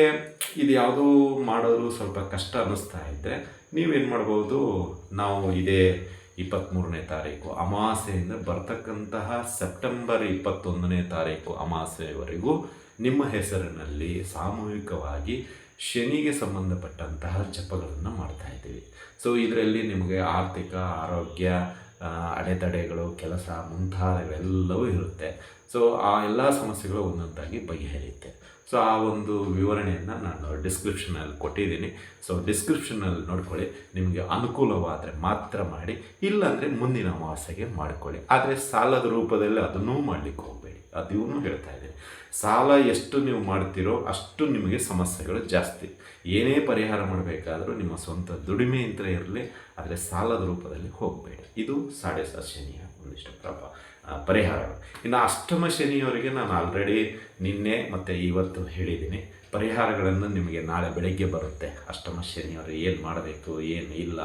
[SPEAKER 1] ಇದು ಯಾವುದೂ ಮಾಡೋದು ಸ್ವಲ್ಪ ಕಷ್ಟ ಅನ್ನಿಸ್ತಾ ಇದ್ದರೆ ನೀವೇನು ಮಾಡ್ಬೋದು? ನಾವು ಇದೇ ಇಪ್ಪತ್ತ್ಮೂರನೇ ತಾರೀಕು ಅಮಾವಾಸ್ಯೆಯಿಂದ ಬರ್ತಕ್ಕಂತಹ ಸೆಪ್ಟೆಂಬರ್ ಇಪ್ಪತ್ತೊಂದನೇ ತಾರೀಕು ಅಮಾವಾಸ್ಯೆವರೆಗೂ ನಿಮ್ಮ ಹೆಸರಿನಲ್ಲಿ ಸಾಮೂಹಿಕವಾಗಿ ಶನಿಗೆ ಸಂಬಂಧಪಟ್ಟಂತಹ ಜಪಗಳನ್ನು ಮಾಡ್ತಾ ಇದ್ದೀವಿ. ಸೊ ಇದರಲ್ಲಿ ನಿಮಗೆ ಆರ್ಥಿಕ, ಆರೋಗ್ಯ ಅಡೆತಡೆಗಳು, ಕೆಲಸ ಮುಂತಾದವೆಲ್ಲವೂ ಇರುತ್ತೆ. ಸೊ ಆ ಎಲ್ಲ ಸಮಸ್ಯೆಗಳು ಒಂದೊಂದಾಗಿ ಬಗೆಹರಿಯುತ್ತೆ. ಸೊ ಆ ಒಂದು ವಿವರಣೆಯನ್ನು ನಾನು ಡಿಸ್ಕ್ರಿಪ್ಷನಲ್ಲಿ ಕೊಟ್ಟಿದ್ದೀನಿ. ಸೊ ಡಿಸ್ಕ್ರಿಪ್ಷನಲ್ಲಿ ನೋಡ್ಕೊಳ್ಳಿ. ನಿಮಗೆ ಅನುಕೂಲವಾದರೆ ಮಾತ್ರ ಮಾಡಿ, ಇಲ್ಲಾಂದರೆ ಮುಂದಿನ ಅಮಾವಾಸ್ಯೆಗೆ ಮಾಡಿಕೊಳ್ಳಿ. ಆದರೆ ಸಾಲದ ರೂಪದಲ್ಲಿ ಅದನ್ನೂ ಮಾಡಲಿಕ್ಕೆ ಹೋಗಬೇಡಿ. ಅದೂ ಹೇಳ್ತಾ ಇದ್ದೀನಿ. ಸಾಲ ಎಷ್ಟು ನೀವು ಮಾಡ್ತೀರೋ ಅಷ್ಟು ನಿಮಗೆ ಸಮಸ್ಯೆಗಳು ಜಾಸ್ತಿ. ಏನೇ ಪರಿಹಾರ ಮಾಡಬೇಕಾದರೂ ನಿಮ್ಮ ಸ್ವಂತ ದುಡಿಮೆಯಿಂದ ಇರಲಿ, ಆದರೆ ಸಾಲದ ರೂಪದಲ್ಲಿ ಹೋಗಬೇಡಿ. ಇದು ಸಾಡೆ ಶನಿಯ ಒಂದಿಷ್ಟು ಪ್ರಭ ಆ, ಪರಿಹಾರಗಳು. ಇನ್ನು ಅಷ್ಟಮ ಶನಿಯವರಿಗೆ ನಾನು ಆಲ್ರೆಡಿ ನಿನ್ನೆ ಮತ್ತು ಇವತ್ತು ಹೇಳಿದ್ದೀನಿ. ಪರಿಹಾರಗಳನ್ನು ನಿಮಗೆ ನಾಳೆ ಬೆಳಗ್ಗೆ ಬರುತ್ತೆ. ಅಷ್ಟಮ ಶನಿಯವರು ಏನು ಮಾಡಬೇಕು ಏನು ಇಲ್ಲ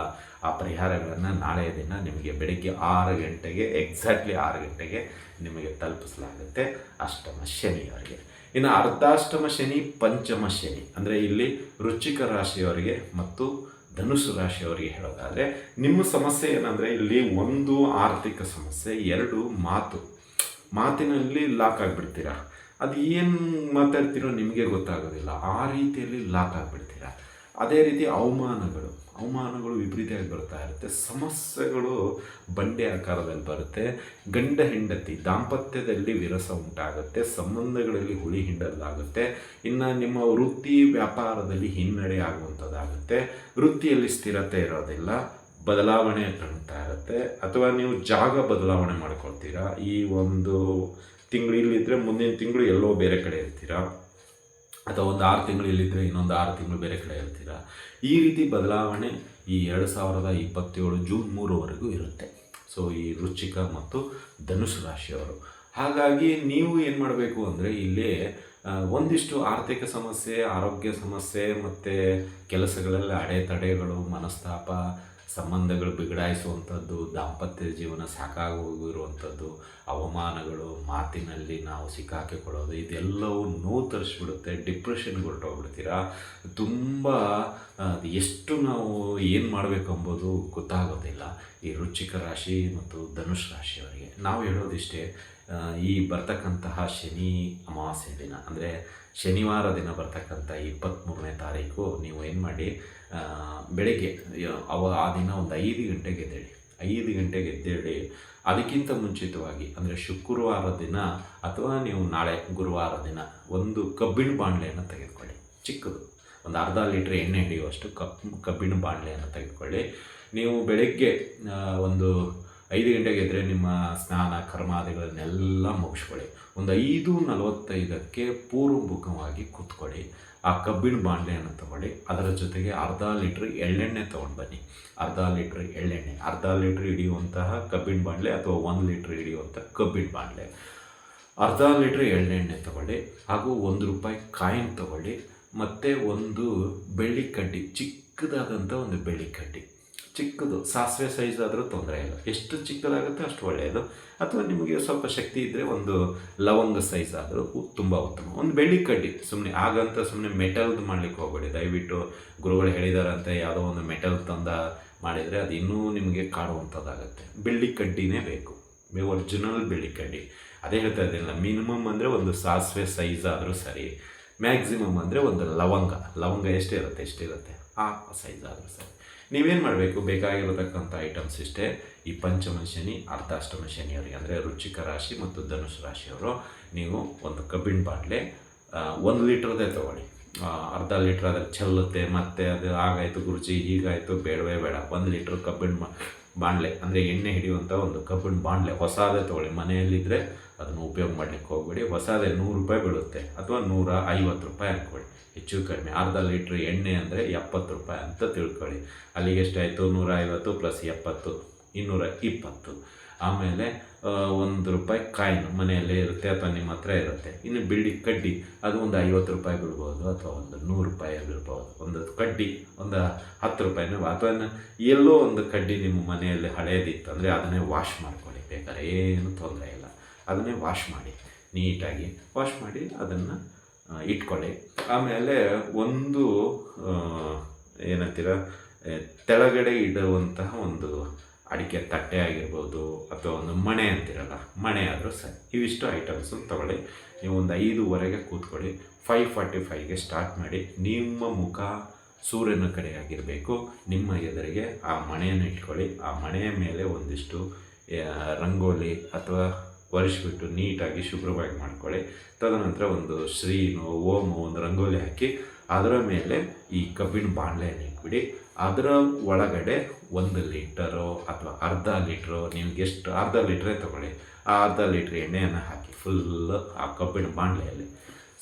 [SPEAKER 1] ಆ ಪರಿಹಾರಗಳನ್ನು ನಾಳೆ ದಿನ ನಿಮಗೆ ಬೆಳಗ್ಗೆ ಆರು ಗಂಟೆಗೆ ಎಕ್ಸಾಕ್ಟ್ಲಿ ಆರು ಗಂಟೆಗೆ ನಿಮಗೆ ತಲುಪಿಸಲಾಗುತ್ತೆ ಅಷ್ಟಮ ಶನಿಯವರಿಗೆ. ಇನ್ನು ಅರ್ಧಾಷ್ಟಮ ಶನಿ ಪಂಚಮ ಶನಿ. ಅಂದರೆ ಇಲ್ಲಿ ರುಚಿಕ ರಾಶಿಯವರಿಗೆ ಮತ್ತು ಧನುಸು ರಾಶಿಯವರಿಗೆ ಹೇಳೋದಾದರೆ, ನಿಮ್ಮ ಸಮಸ್ಯೆ ಏನಂದರೆ ಇಲ್ಲಿ ಒಂದು ಆರ್ಥಿಕ ಸಮಸ್ಯೆ, ಎರಡು ಮಾತು. ಮಾತಿನಲ್ಲಿ ಲಾಕ್ ಆಗಿಬಿಡ್ತೀರಾ? ಅದು ಏನು ಮಾತಾಡ್ತೀರೋ ನಿಮಗೆ ಗೊತ್ತಾಗೋದಿಲ್ಲ. ಆ ರೀತಿಯಲ್ಲಿ ಲಾಕ್ ಆಗಿಬಿಡ್ತೀರಾ? ಅದೇ ರೀತಿ ಅವಮಾನಗಳು. ಅವಮಾನಗಳು ವಿಪರೀತವಾಗಿ ಬರ್ತಾ ಇರುತ್ತೆ. ಸಮಸ್ಯೆಗಳು ಬಂಡೆ ಆಕಾರದಲ್ಲಿ ಬರುತ್ತೆ. ಗಂಡ ಹೆಂಡತಿ ದಾಂಪತ್ಯದಲ್ಲಿ ವಿರಸ ಉಂಟಾಗುತ್ತೆ. ಸಂಬಂಧಗಳಲ್ಲಿ ಹುಳಿ ಹಿಂಡಲಾಗುತ್ತೆ. ಇನ್ನು ನಿಮ್ಮ ವೃತ್ತಿ ವ್ಯಾಪಾರದಲ್ಲಿ ಹಿನ್ನಡೆ ಆಗುವಂಥದ್ದಾಗುತ್ತೆ. ವೃತ್ತಿಯಲ್ಲಿ ಸ್ಥಿರತೆ ಇರೋದಿಲ್ಲ. ಬದಲಾವಣೆ ಕಾಣ್ತಾ ಇರುತ್ತೆ. ಅಥವಾ ನೀವು ಜಾಗ ಬದಲಾವಣೆ ಮಾಡ್ಕೊಳ್ತೀರಾ? ಈ ಒಂದು ತಿಂಗಳು ಇಲ್ಲಿದ್ದರೆ ಮುಂದಿನ ತಿಂಗಳು ಎಲ್ಲೋ ಬೇರೆ ಕಡೆ ಇರ್ತೀರಾ? ಅಥವಾ ಒಂದು ಆರು ತಿಂಗಳು ಇಲ್ಲಿದ್ದರೆ ಇನ್ನೊಂದು ಆರು ತಿಂಗಳು ಬೇರೆ ಕಡೆ ಇರ್ತೀರಾ? ಈ ರೀತಿ ಬದಲಾವಣೆ ಈ ಎರಡು ಸಾವಿರದ ಇಪ್ಪತ್ತೇಳು ಜೂನ್ ಮೂರುವರೆಗೂ ಇರುತ್ತೆ. ಸೊ ಈ ವೃಶ್ಚಿಕ ಮತ್ತು ಧನುಸು ರಾಶಿಯವರು. ಹಾಗಾಗಿ ನೀವು ಏನು ಮಾಡಬೇಕು ಅಂದರೆ ಇಲ್ಲಿ ಒಂದಿಷ್ಟು ಆರ್ಥಿಕ ಸಮಸ್ಯೆ, ಆರೋಗ್ಯ ಸಮಸ್ಯೆ ಮತ್ತು ಕೆಲಸಗಳಲ್ಲಿ ಅಡೆತಡೆಗಳು, ಮನಸ್ತಾಪ ಸಂಬಂಧಗಳು ಬಿಗಡಾಯಿಸುವಂಥದ್ದು ದಾಂಪತ್ಯ ಜೀವನ ಸಾಕಾಗೋಗಿರುವಂಥದ್ದು, ಅವಮಾನಗಳು, ಮಾತಿನಲ್ಲಿ ನಾವು ಸಿಕ್ಕಾಕಿಕೊಳ್ಳೋದು, ಇದೆಲ್ಲವೂ ನೋವು ತರಿಸ್ಬಿಡುತ್ತೆ ಡಿಪ್ರೆಷನ್ಗೆ ಹೊರಟೋಗ್ಬಿಡ್ತೀರಾ? ತುಂಬ ಎಷ್ಟು ನಾವು ಏನು ಮಾಡಬೇಕು ಎಂಬುದು ಗೊತ್ತಾಗೋದಿಲ್ಲ. ಈ ರುಚಿಕ ರಾಶಿ ಮತ್ತು ಧನುಷ್ ರಾಶಿಯವರಿಗೆ. ನಾವು ಹೇಳೋದಿಷ್ಟೇ ಈ ಬರ್ತಕ್ಕಂತಹ ಶನಿ ಅಮಾವಾಸ್ಯೆ ದಿನ. ಅಂದರೆ ಶನಿವಾರ ದಿನ ಬರ್ತಕ್ಕಂಥ ಇಪ್ಪತ್ತ್ಮೂರನೇ ತಾರೀಕು, ನೀವು ಏನು ಮಾಡಿ ಬೆಳಗ್ಗೆ ಅವ ಆ ದಿನ ಒಂದು ಐದು ಗಂಟೆಗೆ ಎದ್ದೇಳಿ. ಐದು ಗಂಟೆಗೆ ಎದ್ದೇಳಿ. ಅದಕ್ಕಿಂತ ಮುಂಚಿತವಾಗಿ, ಅಂದರೆ ಶುಕ್ರವಾರ ದಿನ ಅಥವಾ ನೀವು ನಾಳೆ ಗುರುವಾರ ದಿನ ಒಂದು ಕಬ್ಬಿಣ ಬಾಣಲೆಯನ್ನು ತೆಗೆದುಕೊಳ್ಳಿ. ಚಿಕ್ಕದು. ಒಂದು ಅರ್ಧ ಲೀಟ್ರ್ ಎಣ್ಣೆ ಹಿಡಿಯುವಷ್ಟು ಕಪ್ ಕಬ್ಬಿಣ ಬಾಣಲೆಯನ್ನು ತೆಗೆದುಕೊಳ್ಳಿ. ನೀವು ಬೆಳಗ್ಗೆ ಒಂದು ಐದು ಗಂಟೆಗೆ ಎದ್ದರೆ ನಿಮ್ಮ ಸ್ನಾನ, ಕರ್ಮಾದಿಗಳನ್ನೆಲ್ಲ ಮುಗಿಸ್ಕೊಳ್ಳಿ. ಒಂದು ಐದು ನಲವತ್ತೈದಕ್ಕೆ ಪೂರ್ವಮುಖವಾಗಿ ಕೂತ್ಕೊಳ್ಳಿ. ಆ ಕಬ್ಬಿನ ಬಾಣಲೆಯನ್ನು ತಗೊಳ್ಳಿ. ಅದರ ಜೊತೆಗೆ ಅರ್ಧ ಲೀಟ್ರ್ ಎಳ್ಳೆಣ್ಣೆ ತೊಗೊಂಡು ಬನ್ನಿ. ಅರ್ಧ ಲೀಟ್ರ್ ಎಳ್ಳೆಣ್ಣೆ, ಅರ್ಧ ಲೀಟ್ರ್ ಹಿಡಿಯುವಂತಹ ಕಬ್ಬಿನ ಬಾಣಲೆ ಅಥವಾ ಒಂದು ಲೀಟ್ರ್ ಹಿಡಿಯುವಂಥ ಕಬ್ಬಿನ ಬಾಣಲೆ ಅರ್ಧ ಲೀಟ್ರ್ ಎಳ್ಳೆಣ್ಣೆ ತಗೊಳ್ಳಿ. ಹಾಗೂ ಒಂದು ರೂಪಾಯಿ ಕಾಯಿನ್ ತಗೊಳ್ಳಿ. ಮತ್ತು ಒಂದು ಬೆಳ್ಳಿ ಕಡ್ಡಿ ಚಿಕ್ಕದಾದಂಥ ಒಂದು ಬೆಳ್ಳಿ ಕಡ್ಡಿ. ಚಿಕ್ಕದು, ಸಾಸಿವೆ ಸೈಜ್ ಆದರೂ ತೊಂದರೆ ಇಲ್ಲ. ಎಷ್ಟು ಚಿಕ್ಕದಾಗುತ್ತೆ ಅಷ್ಟು ಒಳ್ಳೆಯದು. ಅಥವಾ ನಿಮಗೆ ಸ್ವಲ್ಪ ಶಕ್ತಿ ಇದ್ದರೆ ಒಂದು ಲವಂಗ ಸೈಜ್ ಆದರೂ ತುಂಬ ಉತ್ತಮ. ಒಂದು ಬೆಳ್ಳಿ ಕಡ್ಡಿ ಸುಮ್ಮನೆ ಆಗಂತ ಸುಮ್ಮನೆ ಮೆಟಲ್ದು ಮಾಡ್ಲಿಕ್ಕೆ ಹೋಗಬೇಡಿ. ದಯವಿಟ್ಟು ಗುರುಗಳು ಹೇಳಿದಾರಂತೆ ಯಾವುದೋ ಒಂದು ಮೆಟಲ್ ತಂದ ಮಾಡಿದರೆ ಅದು ಇನ್ನೂ ನಿಮಗೆ ಕಾಡುವಂಥದ್ದಾಗುತ್ತೆ ಬೆಳ್ಳಿ ಕಡ್ಡಿನೇ ಬೇಕು. ಒರಿಜಿನಲ್ ಬೆಳ್ಳಿ ಕಡ್ಡಿ. ಅದೇ ಹೇಳ್ತಾ ಇದ್ದಿಲ್ಲ ಮಿನಿಮಮ್ ಅಂದರೆ ಒಂದು ಸಾಸಿವೆ ಸೈಜ್ ಆದರೂ ಸರಿ. ಮ್ಯಾಕ್ಸಿಮಮ್ ಅಂದರೆ ಒಂದು ಲವಂಗ. ಲವಂಗ ಎಷ್ಟಿರುತ್ತೆ? ಎಷ್ಟಿರುತ್ತೆ? ಆ ಸೈಜ್ ಆದರೂ ಸರಿ. ನೀವೇನು ಮಾಡಬೇಕು? ಬೇಕಾಗಿರತಕ್ಕಂಥ ಐಟಮ್ಸ್ ಇಷ್ಟೇ. ಈ ಪಂಚಮ ಶನಿ ಅರ್ಧಾಷ್ಟಮ ಶನಿಯವರಿಗೆ ಅಂದರೆ ರುಚಿಕ ರಾಶಿ ಮತ್ತು ಧನುಷ್ ರಾಶಿಯವರು ನೀವು ಒಂದು ಕಬ್ಬಿಣ ಬಾಟ್ಲೆ ಒಂದು ಲೀಟ್ರದೇ ತೊಗೊಳ್ಳಿ. ಅರ್ಧ ಲೀಟ್ರ್ ಅದ್ರ ಚೆಲ್ಲುತ್ತೆ, ಮತ್ತು ಅದು ಆಗಾಯಿತು ಗುರುಜಿ, ಹೀಗಾಯಿತು, ಬೇಡವೇ ಬೇಡ. ಒಂದು ಲೀಟ್ರ್ ಕಬ್ಬಿಣ ಬಾಣಲೆ, ಅಂದರೆ ಎಣ್ಣೆ ಹಿಡಿಯುವಂಥ ಒಂದು ಕಬ್ಬಿಣ ಬಾಣಲೆ ಹೊಸದೇ ತೊಗೊಳ್ಳಿ. ಮನೆಯಲ್ಲಿದ್ದರೆ ಅದನ್ನು ಉಪಯೋಗ ಮಾಡಲಿಕ್ಕೆ ಹೋಗಬೇಡಿ. ಹೊಸದೇ ನೂರು ರೂಪಾಯಿ ಬೀಳುತ್ತೆ. ಅಥವಾ ನೂರ ಐವತ್ತು ರೂಪಾಯಿ ಅಂದ್ಕೊಳ್ಳಿ ಹೆಚ್ಚು ಕಡಿಮೆ. ಅರ್ಧ ಲೀಟ್ರ್ ಎಣ್ಣೆ ಅಂದರೆ ಎಪ್ಪತ್ತು ರೂಪಾಯಿ ಅಂತ ತಿಳ್ಕೊಳ್ಳಿ. ಅಲ್ಲಿಗೆ ಎಷ್ಟಾಯಿತು ನೂರ ಐವತ್ತು ಪ್ಲಸ್ ಎಪ್ಪತ್ತು. ಇನ್ನೂರ ಇಪ್ಪತ್ತು. ಆಮೇಲೆ ಒಂದು ರೂಪಾಯಿ ಕಾಯಿನ್ ಮನೆಯಲ್ಲೇ ಇರುತ್ತೆ ಅಥವಾ ನಿಮ್ಮ ಹತ್ರ ಇರುತ್ತೆ. ಇನ್ನು ಬಿಳಿ ಕಡ್ಡಿ, ಅದು ಒಂದು ಐವತ್ತು ರೂಪಾಯಿ ಬಿಡ್ಬೋದು ಅಥವಾ ಒಂದು ನೂರು ರೂಪಾಯಿ ಬೀಳ್ಬೋದು. ಒಂದು ಕಡ್ಡಿ, ಒಂದು ಹತ್ತು ರೂಪಾಯಿನ ಅಥವಾ ಎಲ್ಲೋ ಒಂದು ಕಡ್ಡಿ ನಿಮ್ಮ ಮನೆಯಲ್ಲಿ ಹಳೇದಿತ್ತು ಅಂದರೆ ಅದನ್ನೇ ವಾಶ್ ಮಾಡ್ಕೊಳ್ಳಿ. ಬೇಕಾದ್ರೆ ಏನು ತೊಂದರೆ ಇಲ್ಲ. ಅದನ್ನೇ ವಾಶ್ ಮಾಡಿ, ನೀಟಾಗಿ ವಾಶ್ ಮಾಡಿ ಅದನ್ನು ಇಟ್ಕೊಳ್ಳಿ. ಆಮೇಲೆ ಒಂದು ಏನಂತೀರ ತೆಳಗಡೆ ಇಡುವಂತಹ ಒಂದು ಅಡಿಕೆ ತಟ್ಟೆ ಆಗಿರ್ಬೋದು ಅಥವಾ ಒಂದು ಮಣೆ ಅಂತಿರಲ್ಲ, ಮಣೆ ಆದರೂ ಸರಿ. ಇವಿಷ್ಟು ಐಟಮ್ಸು ತಗೊಳ್ಳಿ. ನೀವು ಒಂದು ಐದುವರೆಗೆ ಕೂತ್ಕೊಳ್ಳಿ. ಫೈವ್ ಫಾರ್ಟಿ ಫೈವ್ಗೆ ಸ್ಟಾರ್ಟ್ ಮಾಡಿ. ನಿಮ್ಮ ಮುಖ ಸೂರ್ಯನ ಕಡೆ ಆಗಿರಬೇಕು. ನಿಮ್ಮ ಎದುರಿಗೆ ಆ ಮಣೆಯನ್ನು ಇಟ್ಕೊಳ್ಳಿ. ಆ ಮಣೆಯ ಮೇಲೆ ಒಂದಿಷ್ಟು ರಂಗೋಲಿ ಅಥವಾ ಒರೆಸ್ಬಿಟ್ಟು ನೀಟಾಗಿ ಶುಭ್ರವಾಗಿ ಮಾಡ್ಕೊಳ್ಳಿ. ತದನಂತರ ಒಂದು ಶ್ರೀನೋ ಓಮು ಒಂದು ರಂಗೋಲಿ ಹಾಕಿ ಅದರ ಮೇಲೆ ಈ ಕಬ್ಬಿಣ ಬಾಣಲೆಯನ್ನು ಇಟ್ಬಿಡಿ. ಅದರ ಒಳಗಡೆ ಒಂದು ಲೀಟರು ಅಥವಾ ಅರ್ಧ ಲೀಟ್ರು, ನಿಮ್ಗೆ ಎಷ್ಟು ಅರ್ಧ ಲೀಟ್ರೇ ತಗೊಳ್ಳಿ. ಆ ಅರ್ಧ ಲೀಟ್ರ್ ಎಣ್ಣೆಯನ್ನು ಹಾಕಿ ಫುಲ್ ಆ ಕಬ್ಬಿಣ ಬಾಣಲೆಯಲ್ಲಿ.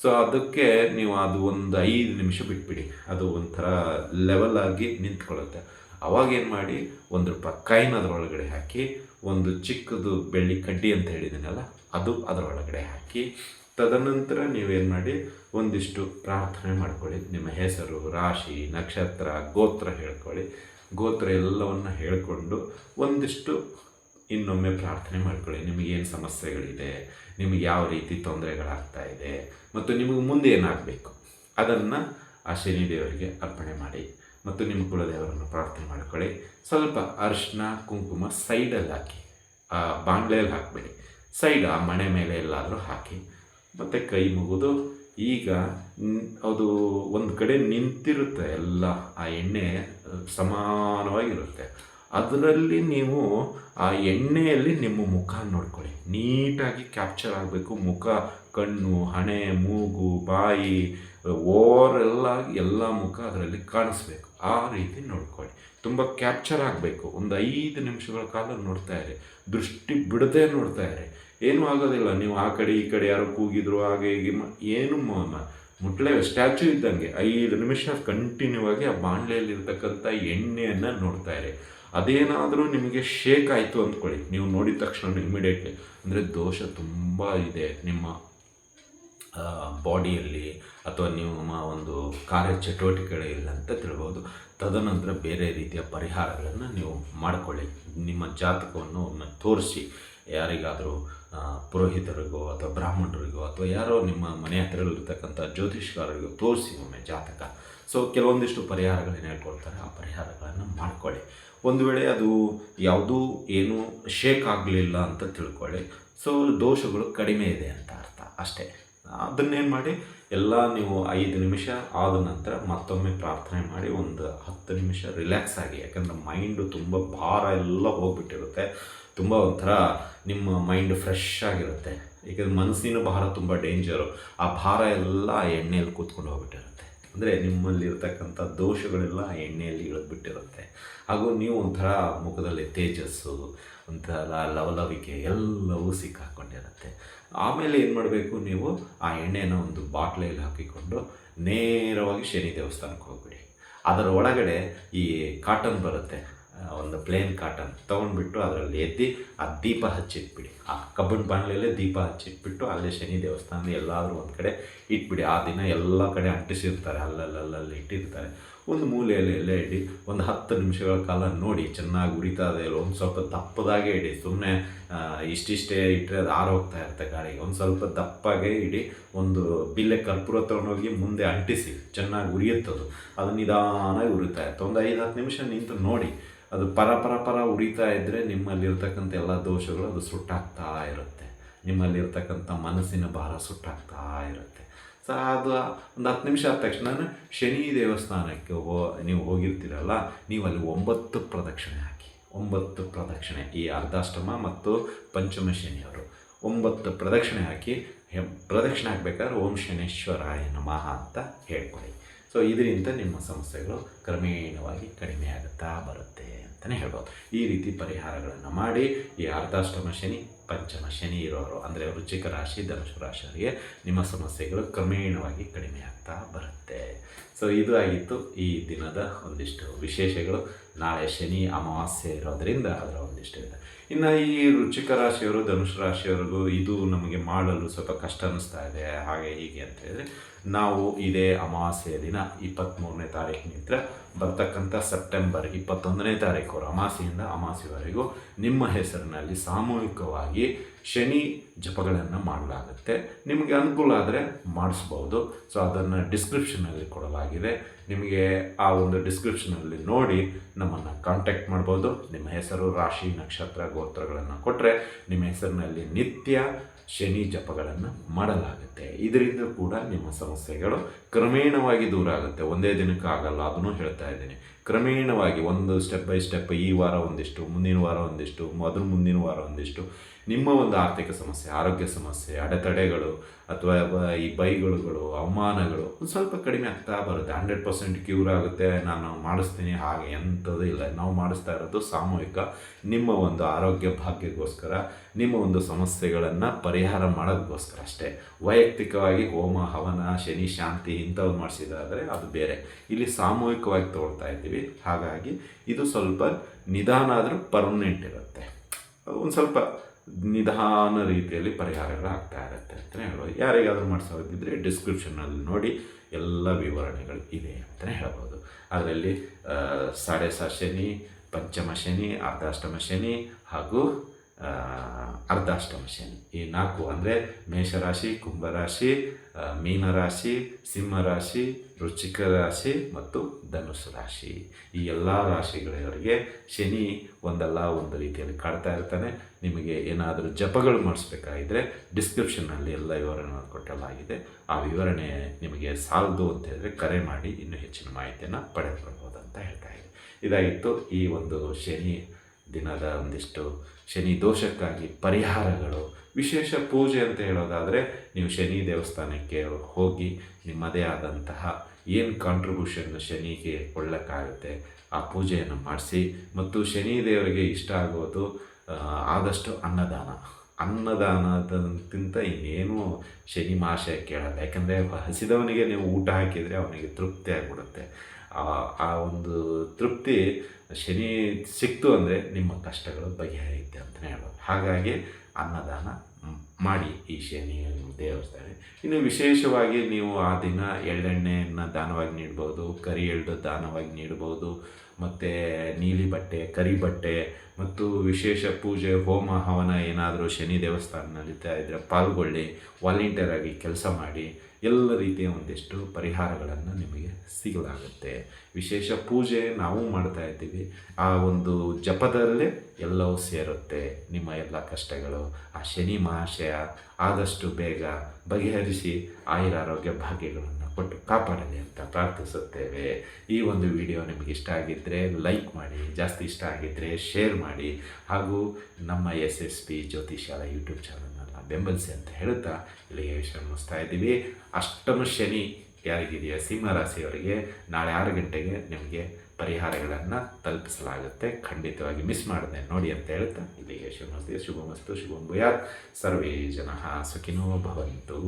[SPEAKER 1] ಸೊ ಅದಕ್ಕೆ ನೀವು ಅದು ಒಂದು ಐದು ನಿಮಿಷ ಬಿಟ್ಬಿಡಿ. ಅದು ಒಂಥರ ಲೆವೆಲ್ ಆಗಿ ನಿಂತ್ಕೊಳ್ಳುತ್ತೆ. ಅವಾಗೇನು ಮಾಡಿ ಒಂದು ರೂಪಾಯಿ ಕಾಯಿನ ಅದರೊಳಗಡೆ ಹಾಕಿ ಒಂದು ಚಿಕ್ಕದು ಬೆಳ್ಳಿ ಕಡ್ಡಿ ಅಂತ ಹೇಳಿದ್ದೀನಲ್ಲ, ಅದು ಅದರೊಳಗಡೆ ಹಾಕಿ, ತದನಂತರ ನೀವೇನು ಮಾಡಿ, ಒಂದಿಷ್ಟು ಪ್ರಾರ್ಥನೆ ಮಾಡ್ಕೊಳ್ಳಿ. ನಿಮ್ಮ ಹೆಸರು, ರಾಶಿ, ನಕ್ಷತ್ರ, ಗೋತ್ರ ಹೇಳ್ಕೊಳ್ಳಿ. ಗೋತ್ರ ಎಲ್ಲವನ್ನು ಹೇಳಿಕೊಂಡು ಒಂದಿಷ್ಟು ಇನ್ನೊಮ್ಮೆ ಪ್ರಾರ್ಥನೆ ಮಾಡ್ಕೊಳ್ಳಿ. ನಿಮಗೇನು ಸಮಸ್ಯೆಗಳಿದೆ, ನಿಮಗೆ ಯಾವ ರೀತಿ ತೊಂದರೆಗಳಾಗ್ತಾ ಇದೆ, ಮತ್ತು ನಿಮಗೆ ಮುಂದೆ ಏನಾಗಬೇಕು, ಅದನ್ನು ಆ ಶನಿದೇವರಿಗೆ ಅರ್ಪಣೆ ಮಾಡಿ. ಮತ್ತು ನಿಮ್ಮ ಕುಲದೇವರನ್ನು ಪ್ರಾರ್ಥನೆ ಮಾಡ್ಕೊಳ್ಳಿ. ಸ್ವಲ್ಪ ಅರಿಶಿನ, ಕುಂಕುಮ ಸೈಡಲ್ಲಿ ಹಾಕಿ. ಆ ಬಾಂಗ್ಲೆಯಲ್ಲಿ ಹಾಕಬೇಡಿ. ಸೈಡ್ ಆ ಮಣೆ ಮೇಲೆ ಎಲ್ಲಾದರೂ ಹಾಕಿ. ಮತ್ತು ಕೈ ಮುಗಿದು ಈಗ ಅದು ಒಂದು ಕಡೆ ನಿಂತಿರುತ್ತೆ ಎಲ್ಲ. ಆ ಎಣ್ಣೆ ಸಮಾನವಾಗಿರುತ್ತೆ. ಅದರಲ್ಲಿ ನೀವು ಆ ಎಣ್ಣೆಯಲ್ಲಿ ನಿಮ್ಮ ಮುಖ ನೋಡ್ಕೊಳ್ಳಿ. ನೀಟಾಗಿ ಕ್ಯಾಪ್ಚರ್ ಆಗಬೇಕು. ಮುಖ, ಕಣ್ಣು, ಹಣೆ, ಮೂಗು, ಬಾಯಿ ಓವರೆಲ್ಲ ಎಲ್ಲ ಮುಖ ಅದರಲ್ಲಿ ಕಾಣಿಸ್ಬೇಕು. ಆ ರೀತಿ ನೋಡ್ಕೊಳ್ಳಿ. ತುಂಬ ಕ್ಯಾಪ್ಚರ್ ಆಗಬೇಕು. ಒಂದು ಐದು ನಿಮಿಷಗಳ ಕಾಲ ನೋಡ್ತಾ ಇರಿ. ದೃಷ್ಟಿ ಬಿಡದೆ ನೋಡ್ತಾ ಇರಿ. ಏನೂ ಆಗೋದಿಲ್ಲ. ನೀವು ಆ ಕಡೆ ಈ ಕಡೆ ಯಾರೋ ಕೂಗಿದ್ರು, ಹಾಗೆ ಹೀಗೆ ಏನು ಮುಟ್ಲೆ ಸ್ಟ್ಯಾಚು ಇದ್ದಂಗೆ ಐದು ನಿಮಿಷ ಕಂಟಿನ್ಯೂ ಆಗಿ ಆ ಬಾಣಲೆಯಲ್ಲಿರ್ತಕ್ಕಂಥ ಎಣ್ಣೆಯನ್ನು ನೋಡ್ತಾ ಇರಿ. ಅದೇನಾದರೂ ನಿಮಗೆ ಶೇಕ್ ಆಯಿತು ಅಂದ್ಕೊಳ್ಳಿ. ನೀವು ನೋಡಿದ ತಕ್ಷಣ ಇಮಿಡಿಯೇಟ್ಲಿ ಅಂದರೆ ದೋಷ ತುಂಬ ಇದೆ. ನಿಮ್ಮ ಬಾಡಿಯಲ್ಲಿ ಅಥವಾ ನಿಮ್ಮ ಒಂದು ಕಾರ್ಯಚಟುವಟಿಕೆಗಳಿಲ್ಲ ಅಂತ ತಿಳ್ಬೋದು. ತದನಂತರ ಬೇರೆ ರೀತಿಯ ಪರಿಹಾರಗಳನ್ನು ನೀವು ಮಾಡಿಕೊಳ್ಳಿ. ನಿಮ್ಮ ಜಾತಕವನ್ನು ಒಮ್ಮೆ ತೋರಿಸಿ. ಯಾರಿಗಾದರೂ ಪುರೋಹಿತರಿಗೋ ಅಥವಾ ಬ್ರಾಹ್ಮಣರಿಗೋ ಅಥವಾ ಯಾರೋ ನಿಮ್ಮ ಮನೆ ಹತ್ತಿರಲ್ಲಿರ್ತಕ್ಕಂಥ ಜ್ಯೋತಿಷ್ಕಾರರಿಗೋ ತೋರಿಸಿ ಒಮ್ಮೆ ಜಾತಕ. ಸೊ ಕೆಲವೊಂದಿಷ್ಟು ಪರಿಹಾರಗಳನ್ನ ಹೇಳ್ಕೊಡ್ತಾರೆ. ಆ ಪರಿಹಾರಗಳನ್ನು ಮಾಡಿಕೊಳ್ಳಿ. ಒಂದು ವೇಳೆ ಅದು ಯಾವುದೂ ಏನೂ ಶೇಕ್ ಆಗಲಿಲ್ಲ ಅಂತ ತಿಳ್ಕೊಳ್ಳಿ. ಸೊ ದೋಷಗಳು ಕಡಿಮೆ ಇದೆ ಅಂತ ಅರ್ಥ. ಅಷ್ಟೇ. ಅದನ್ನೇನು ಮಾಡಿ ಎಲ್ಲ ನೀವು ಐದು ನಿಮಿಷ ಆದ ನಂತರ ಮತ್ತೊಮ್ಮೆ ಪ್ರಾರ್ಥನೆ ಮಾಡಿ ಒಂದು ಹತ್ತು ನಿಮಿಷ ರಿಲ್ಯಾಕ್ಸ್ ಆಗಿ. ಯಾಕಂದರೆ ಮೈಂಡು ತುಂಬ ಭಾರ ಎಲ್ಲ ಹೋಗ್ಬಿಟ್ಟಿರುತ್ತೆ. ತುಂಬ ಒಂಥರ ನಿಮ್ಮ ಮೈಂಡ್ ಫ್ರೆಶ್ ಆಗಿರುತ್ತೆ. ಯಾಕಂದ್ರೆ ಮನಸ್ಸಿನ ಭಾರ ತುಂಬ ಡೇಂಜರು. ಆ ಭಾರ ಎಲ್ಲ ಎಣ್ಣೆಯಲ್ಲಿ ಕೂತ್ಕೊಂಡು ಹೋಗ್ಬಿಟ್ಟಿರುತ್ತೆ. ಅಂದರೆ ನಿಮ್ಮಲ್ಲಿರ್ತಕ್ಕಂಥ ದೋಷಗಳೆಲ್ಲ ಎಣ್ಣೆಯಲ್ಲಿ ಇಳಿದ್ಬಿಟ್ಟಿರುತ್ತೆ. ಹಾಗೂ ನೀವು ಒಂಥರ ಮುಖದಲ್ಲಿ ತೇಜಸ್ಸು, ಒಂಥರ ಲವಲವಿಕೆ ಎಲ್ಲವೂ ಸಿಕ್ಕಾಕ್ಕೊಂಡಿರುತ್ತೆ ಆಮೇಲೆ ಏನು ಮಾಡಬೇಕು ನೀವು? ಆ ಎಣ್ಣೆನ ಒಂದು ಬಾಟ್ಲೆಯಲ್ಲಿ ಹಾಕಿಕೊಂಡು ನೇರವಾಗಿ ಶನಿ ದೇವಸ್ಥಾನಕ್ಕೆ ಹೋಗ್ಬಿಡಿ. ಅದರ ಒಳಗಡೆ ಈ ಕಾಟನ್ ಬರುತ್ತೆ. ಒಂದು ಪ್ಲೇನ್ ಕಾಟನ್ ತೊಗೊಂಡ್ಬಿಟ್ಟು ಅದರಲ್ಲಿ ಎತ್ತಿ ಆ ದೀಪ ಹಚ್ಚಿಟ್ಬಿಡಿ. ಆ ಕಬ್ಬಿಣ ಬಾಣಲೆಯಲ್ಲೇ ದೀಪ ಹಚ್ಚಿಟ್ಬಿಟ್ಟು ಅಲ್ಲೇ ಶನಿ ದೇವಸ್ಥಾನ ಎಲ್ಲಾದರೂ ಒಂದು ಕಡೆ ಇಟ್ಬಿಡಿ. ಆ ದಿನ ಎಲ್ಲ ಕಡೆ ಅಂಟಿಸಿರ್ತಾರೆ ಅಲ್ಲಲ್ಲಲ್ಲಿ ಇಟ್ಟಿರ್ತಾರೆ. ಒಂದು ಮೂಲೆಯಲ್ಲಿ ಎಲ್ಲ ಇಡಿ, ಒಂದು ಹತ್ತು ನಿಮಿಷಗಳ ಕಾಲ ನೋಡಿ, ಚೆನ್ನಾಗಿ ಉರಿತಾ ಇದೆ ಇಲ್ಲ ಒಂದು ಸ್ವಲ್ಪ ದಪ್ಪದಾಗೆ ಇಡಿ. ಸುಮ್ಮನೆ ಇಷ್ಟಿಷ್ಟೇ ಇಟ್ಟರೆ ಅದು ಆರೋಗ್ತಾ ಇರುತ್ತೆ ಗಾಳಿಗೆ ಒಂದು ಸ್ವಲ್ಪ ದಪ್ಪಾಗೆ ಇಡಿ, ಒಂದು ಬಿಲ್ಲೆ ಕರ್ಪೂರ ತೊಗೊಂಡೋಗಿ ಮುಂದೆ ಅಂಟಿಸಿ. ಚೆನ್ನಾಗಿ ಉರಿಯುತ್ತದು. ಅದು ನಿಧಾನವಾಗಿ ಉರಿತಾ ಇರುತ್ತೆ. ಒಂದು ಐದು ಹತ್ತು ನಿಮಿಷ ನಿಂತು ನೋಡಿ ಅದು ಪರ ಪರ ಪರ ಉರಿತಾ ಇದ್ದರೆ ನಿಮ್ಮಲ್ಲಿರ್ತಕ್ಕಂಥ ಎಲ್ಲ ದೋಷಗಳು ಅದು ಸುಟ್ಟಾಗ್ತಾ ಇರುತ್ತೆ. ನಿಮ್ಮಲ್ಲಿರ್ತಕ್ಕಂಥ ಮನಸ್ಸಿನ ಭಾರ ಸುಟ್ಟಾಗ್ತಾ ಇರುತ್ತೆ. ಸೊ ಅದು ಒಂದು ಹತ್ತು ನಿಮಿಷ ಆದ ತಕ್ಷಣ ಶನಿ ದೇವಸ್ಥಾನಕ್ಕೆ ಹೋ, ನೀವು ಹೋಗಿರ್ತೀರಲ್ಲ ನೀವು ಅಲ್ಲಿ ಒಂಬತ್ತು ಪ್ರದಕ್ಷಿಣೆ ಹಾಕಿ. ಒಂಬತ್ತು ಪ್ರದಕ್ಷಿಣೆ ಈ ಅರ್ಧಾಷ್ಟಮ ಮತ್ತು ಪಂಚಮ ಶನಿಯವರು. ಒಂಬತ್ತು ಪ್ರದಕ್ಷಿಣೆ ಹಾಕಿ ಪ್ರದಕ್ಷಿಣೆ ಹಾಕಬೇಕಾದ್ರೆ ಓಂ ಶನೇಶ್ವರಾಯ ನಮಃ ಅಂತ ಹೇಳ್ಕೊಳ್ಳಿ. ಸೊ ಇದರಿಂದ ನಿಮ್ಮ ಸಮಸ್ಯೆಗಳು ಕ್ರಮೇಣವಾಗಿ ಕಡಿಮೆ ಆಗುತ್ತಾ ಬರುತ್ತೆ ಅಂತಲೇ ಹೇಳ್ಬೋದು. ಈ ರೀತಿ ಪರಿಹಾರಗಳನ್ನು ಮಾಡಿ ಈ ಅರ್ಧಾಷ್ಟಮ ಶನಿ, ಪಂಚಮ ಶನಿ ಇರೋರು, ಅಂದರೆ ವೃಶ್ಚಿಕ ರಾಶಿ, ಧನುಷು ರಾಶಿಯವರಿಗೆ ನಿಮ್ಮ ಸಮಸ್ಯೆಗಳು ಕ್ರಮೇಣವಾಗಿ ಕಡಿಮೆ ಆಗ್ತಾ ಬರುತ್ತೆ. ಸೊ ಇದು ಆಗಿತ್ತು ಈ ದಿನದ ಒಂದಿಷ್ಟು ವಿಶೇಷಗಳು. ನಾಳೆ ಶನಿ ಅಮಾವಾಸ್ಯೆ ಇರೋದರಿಂದ ಅದರ ಒಂದಿಷ್ಟು ಇದೆ. ಇನ್ನು ಈ ವೃಶ್ಚಿಕ ರಾಶಿಯವರು, ಧನುಷ್ ರಾಶಿಯವರಿಗೂ ಇದು ನಮಗೆ ಮಾಡಲು ಸ್ವಲ್ಪ ಕಷ್ಟ ಅನ್ನಿಸ್ತಾ ಇದೆ, ಹಾಗೆ ಹೀಗೆ ಅಂತ ಹೇಳಿದ್ರೆ ನಾವು ಇದೇ ಅಮಾವಾಸ್ಯೆಯ ದಿನ ಇಪ್ಪತ್ತ್ಮೂರನೇ ತಾರೀಕಿನಿಂದ ಬರ್ತಕ್ಕಂಥ ಸೆಪ್ಟೆಂಬರ್ ಇಪ್ಪತ್ತೊಂದನೇ ತಾರೀಕು ಅಮಾಸೆಯಿಂದ ಅಮಾಸೆವರೆಗೂ ನಿಮ್ಮ ಹೆಸರಿನಲ್ಲಿ ಸಾಮೂಹಿಕವಾಗಿ ಶನಿ ಜಪಗಳನ್ನು ಮಾಡಲಾಗುತ್ತೆ. ನಿಮಗೆ ಅನುಕೂಲ ಆದರೆ ಮಾಡಿಸ್ಬೋದು. ಸೊ ಅದನ್ನು ಡಿಸ್ಕ್ರಿಪ್ಷನಲ್ಲಿ ಕೊಡಲಾಗಿದೆ. ನಿಮಗೆ ಆ ಒಂದು ಡಿಸ್ಕ್ರಿಪ್ಷನಲ್ಲಿ ನೋಡಿ ನಮ್ಮನ್ನು ಕಾಂಟ್ಯಾಕ್ಟ್ ಮಾಡ್ಬೋದು. ನಿಮ್ಮ ಹೆಸರು, ರಾಶಿ, ನಕ್ಷತ್ರ, ಗೋತ್ರಗಳನ್ನು ಕೊಟ್ಟರೆ ನಿಮ್ಮ ಹೆಸರಿನಲ್ಲಿ ನಿತ್ಯ ಶನಿ ಜಪಗಳನ್ನು ಮಾಡಲಾಗುತ್ತೆ. ಇದರಿಂದ ಕೂಡ ನಿಮ್ಮ ಸಮಸ್ಯೆಗಳು ಕ್ರಮೇಣವಾಗಿ ದೂರ ಆಗುತ್ತೆ. ಒಂದೇ ದಿನಕ್ಕೆ ಆಗಲ್ಲ, ಅದನ್ನು ಹೇಳ್ತಾ ಇದ್ದೀನಿ. ಕ್ರಮೇಣವಾಗಿ ಒಂದು ಸ್ಟೆಪ್ ಬೈ ಸ್ಟೆಪ್ ಈ ವಾರ ಒಂದಿಷ್ಟು, ಮುಂದಿನ ವಾರ ಒಂದಿಷ್ಟು ಮೊದಲು ಮುಂದಿನ ವಾರ ಒಂದಿಷ್ಟು. ನಿಮ್ಮ ಒಂದು ಆರ್ಥಿಕ ಸಮಸ್ಯೆ, ಆರೋಗ್ಯ ಸಮಸ್ಯೆ, ಅಡೆತಡೆಗಳು ಅಥವಾ ಈ ಬೈಗಳುಗಳು, ಅವಮಾನಗಳು ಒಂದು ಸ್ವಲ್ಪ ಕಡಿಮೆ ಆಗ್ತಾ ಬರುತ್ತೆ. ಹಂಡ್ರೆಡ್ ಪರ್ಸೆಂಟ್ ಕ್ಯೂರ್ ಆಗುತ್ತೆ. ನಾನು ಮಾಡಿಸ್ತೀನಿ ಹಾಗೆ ಎಂಥದ್ದು ಇಲ್ಲ. ನಾವು ಮಾಡಿಸ್ತಾ ಇರೋದು ಸಾಮೂಹಿಕ ನಿಮ್ಮ ಒಂದು ಆರೋಗ್ಯ ಭಾಗ್ಯಕ್ಕೋಸ್ಕರ, ನಿಮ್ಮ ಒಂದು ಸಮಸ್ಯೆಗಳನ್ನು ಪರಿಹಾರ ಮಾಡೋದಕ್ಕೋಸ್ಕರ ಅಷ್ಟೇ. ವೈಯಕ್ತಿಕವಾಗಿ ಹೋಮ, ಹವನ, ಶನಿ, ಶಾಂತಿ ಇಂಥವು ಮಾಡಿಸಿದಾದರೆ ಅದು ಬೇರೆ. ಇಲ್ಲಿ ಸಾಮೂಹಿಕವಾಗಿ ತಗೊಳ್ತಾ ಇದ್ದೀವಿ. ಹಾಗಾಗಿ ಇದು ಸ್ವಲ್ಪ ನಿಧಾನ ಆದರೂ ಪರ್ಮನೆಂಟ್ ಇರುತ್ತೆ. ಒಂದು ಸ್ವಲ್ಪ ನಿಧಾನ ರೀತಿಯಲ್ಲಿ ಪರಿಹಾರಗಳು ಆಗ್ತಾ ಇರುತ್ತೆ ಅಂತಲೇ ಹೇಳ್ಬೋದು. ಯಾರಿಗಾದರೂ ಮಾಡಿಸೋದಿದ್ದರೆ ಡಿಸ್ಕ್ರಿಪ್ಷನ್ನಲ್ಲಿ ನೋಡಿ ಎಲ್ಲ ವಿವರಣೆಗಳು ಇದೆ ಅಂತಲೇ ಹೇಳ್ಬೋದು. ಅದರಲ್ಲಿ ಸಾಡೆ ಸಾ ಶನಿ, ಪಂಚಮ ಶನಿ ಅರ್ಧಾಷ್ಟಮ ಶನಿ ಹಾಗೂ ಅರ್ಧಾಷ್ಟಮ ಶನಿ ಈ ನಾಲ್ಕು ಅಂದರೆ ಮೇಷರಾಶಿ, ಕುಂಭರಾಶಿ ಮೀನರಾಶಿ, ಸಿಂಹರಾಶಿ, ವೃಶ್ಚಿಕ ರಾಶಿ ಮತ್ತು ಧನುಸ್ಸು ರಾಶಿ. ಈ ಎಲ್ಲ ರಾಶಿಗಳವರಿಗೆ ಶನಿ ಒಂದಲ್ಲ ಒಂದು ರೀತಿಯಲ್ಲಿ ಕಾಡ್ತಾ ಇರ್ತಾನೆ. ನಿಮಗೆ ಏನಾದರೂ ಜಪಗಳು ಮಾಡಿಸ್ಬೇಕಾಗಿದ್ರೆ ಡಿಸ್ಕ್ರಿಪ್ಷನ್ನಲ್ಲಿ ಎಲ್ಲ ವಿವರಣೆ ಕೊಟ್ಟಲಾಗಿದೆ. ಆ ವಿವರಣೆ ನಿಮಗೆ ಸಾಲದು ಅಂತ ಹೇಳಿದ್ರೆ ಕರೆ ಮಾಡಿ ಇನ್ನೂ ಹೆಚ್ಚಿನ ಮಾಹಿತಿಯನ್ನು ಪಡೆದುಕೊಳ್ಬೋದು ಅಂತ ಹೇಳ್ತಾ ಇದ್ದೀನಿ. ಇದಾಗಿತ್ತು ಈ ಒಂದು ಶನಿ ದಿನದ ಒಂದಿಷ್ಟು ಶನಿ ದೋಷಕ್ಕಾಗಿ ಪರಿಹಾರಗಳು, ವಿಶೇಷ ಪೂಜೆ ಅಂತ ಹೇಳೋದಾದರೆ ನೀವು ಶನಿ ದೇವಸ್ಥಾನಕ್ಕೆ ಹೋಗಿ ನಿಮ್ಮದೇ ಆದಂತಹ ಏನು ಕಾಂಟ್ರಿಬ್ಯೂಷನ್ ಶನಿಗೆ ಕೊಳ್ಳಕ್ಕಾಗುತ್ತೆ ಆ ಪೂಜೆಯನ್ನು ಮಾಡಿಸಿ ಮತ್ತು ಶನಿ ದೇವರಿಗೆ ಇಷ್ಟ ಆಗೋದು ಆದಷ್ಟು ಅನ್ನದಾನ. ಅನ್ನದಾನದಂತಿಂತ ಇನ್ನೇನು ಶನಿ ಮಾಷೆ ಕೇಳಲ್ಲ. ಯಾಕಂದರೆ ಹಸಿದವನಿಗೆ ನೀವು ಊಟ ಹಾಕಿದರೆ ಅವನಿಗೆ ತೃಪ್ತಿ ಆಗಿಬಿಡುತ್ತೆ. ಆ ಒಂದು ತೃಪ್ತಿ ಶನಿ ಸಿಕ್ತು ಅಂದರೆ ನಿಮ್ಮ ಕಷ್ಟಗಳು ಬಗೆಹರಿಯುತ್ತೆ ಅಂತಲೇ ಹೇಳ್ಬೋದು. ಹಾಗಾಗಿ ಅನ್ನದಾನ ಮಾಡಿ ಈ ಶನಿ ದೇವಸ್ಥಾನ. ಇನ್ನು ವಿಶೇಷವಾಗಿ ನೀವು ಆ ದಿನ ಎಳ್ಳೆಣ್ಣೆಯನ್ನು ದಾನವಾಗಿ ನೀಡ್ಬೋದು, ಕರಿ ಎಳ್ಳು ದಾನವಾಗಿ ನೀಡ್ಬೋದು, ಮತ್ತು ನೀಲಿ ಬಟ್ಟೆ, ಕರಿ ಬಟ್ಟೆ ಮತ್ತು ವಿಶೇಷ ಪೂಜೆ, ಹೋಮ, ಹವನ, ಏನಾದರೂ ಶನಿ ದೇವಸ್ಥಾನ ನಡೀತಾ ಇದ್ದರೆ ಪಾಲ್ಗೊಳ್ಳಿ ವಾಲಂಟಿಯರ್ ಆಗಿ ಕೆಲಸ ಮಾಡಿ, ಎಲ್ಲ ರೀತಿಯ ಒಂದಿಷ್ಟು ಪರಿಹಾರಗಳನ್ನು ನಿಮಗೆ ಸಿಗಲಾಗುತ್ತೆ. ವಿಶೇಷ ಪೂಜೆ ನಾವು ಮಾಡ್ತಾ ಇದ್ದೀವಿ. ಆ ಒಂದು ಜಪದಲ್ಲೇ ಎಲ್ಲವೂ ಸೇರುತ್ತೆ. ನಿಮ್ಮ ಎಲ್ಲ ಕಷ್ಟಗಳು, ಆ ಶನಿ ಮಹಾಶಯ ಆದಷ್ಟು ಬೇಗ ಬಗೆಹರಿಸಿ ಆಯುರಾರೋಗ್ಯ ಭಾಗ್ಯಗಳನ್ನು ಕೊಟ್ಟು ಕಾಪಾಡಲಿ ಅಂತ ಪ್ರಾರ್ಥಿಸುತ್ತೇವೆ. ಈ ಒಂದು ವಿಡಿಯೋ ನಿಮಗೆ ಇಷ್ಟ ಆಗಿದ್ದರೆ ಲೈಕ್ ಮಾಡಿ, ಜಾಸ್ತಿ ಇಷ್ಟ ಆಗಿದ್ದರೆ ಶೇರ್ ಮಾಡಿ, ಹಾಗೂ ನಮ್ಮ S S P Jyotishala YouTube ಚಾನಲನ್ನು ಬೆಂಬಲಿಸಿ ಅಂತ ಹೇಳುತ್ತಾ ಇಲ್ಲಿಗೆ ವಿಷಯ ಮುಗಿಸ್ತಾ ಇದ್ದೀವಿ. ಅಷ್ಟಮ ಶನಿ ಯಾರಿಗಿದೆಯೋ ಸಿಂಹರಾಶಿಯವರಿಗೆ ನಾಳೆ ಆರು ಗಂಟೆಗೆ ನಿಮಗೆ ಪರಿಹಾರಗಳನ್ನು ತಲುಪಿಸಲಾಗುತ್ತೆ. ಖಂಡಿತವಾಗಿ ಮಿಸ್ ಮಾಡದೆ ನೋಡಿ ಅಂತ ಹೇಳ್ತಾ ಇಲ್ಲಿಗೆ ಶುಭಮಸ್ತಿ ಶುಭಮಸ್ತು, ಶುಭಂ ಭೂಯಾತ್. ಸರ್ವೇ ಜನ ಸುಖಿನೋ ಭವಂತು.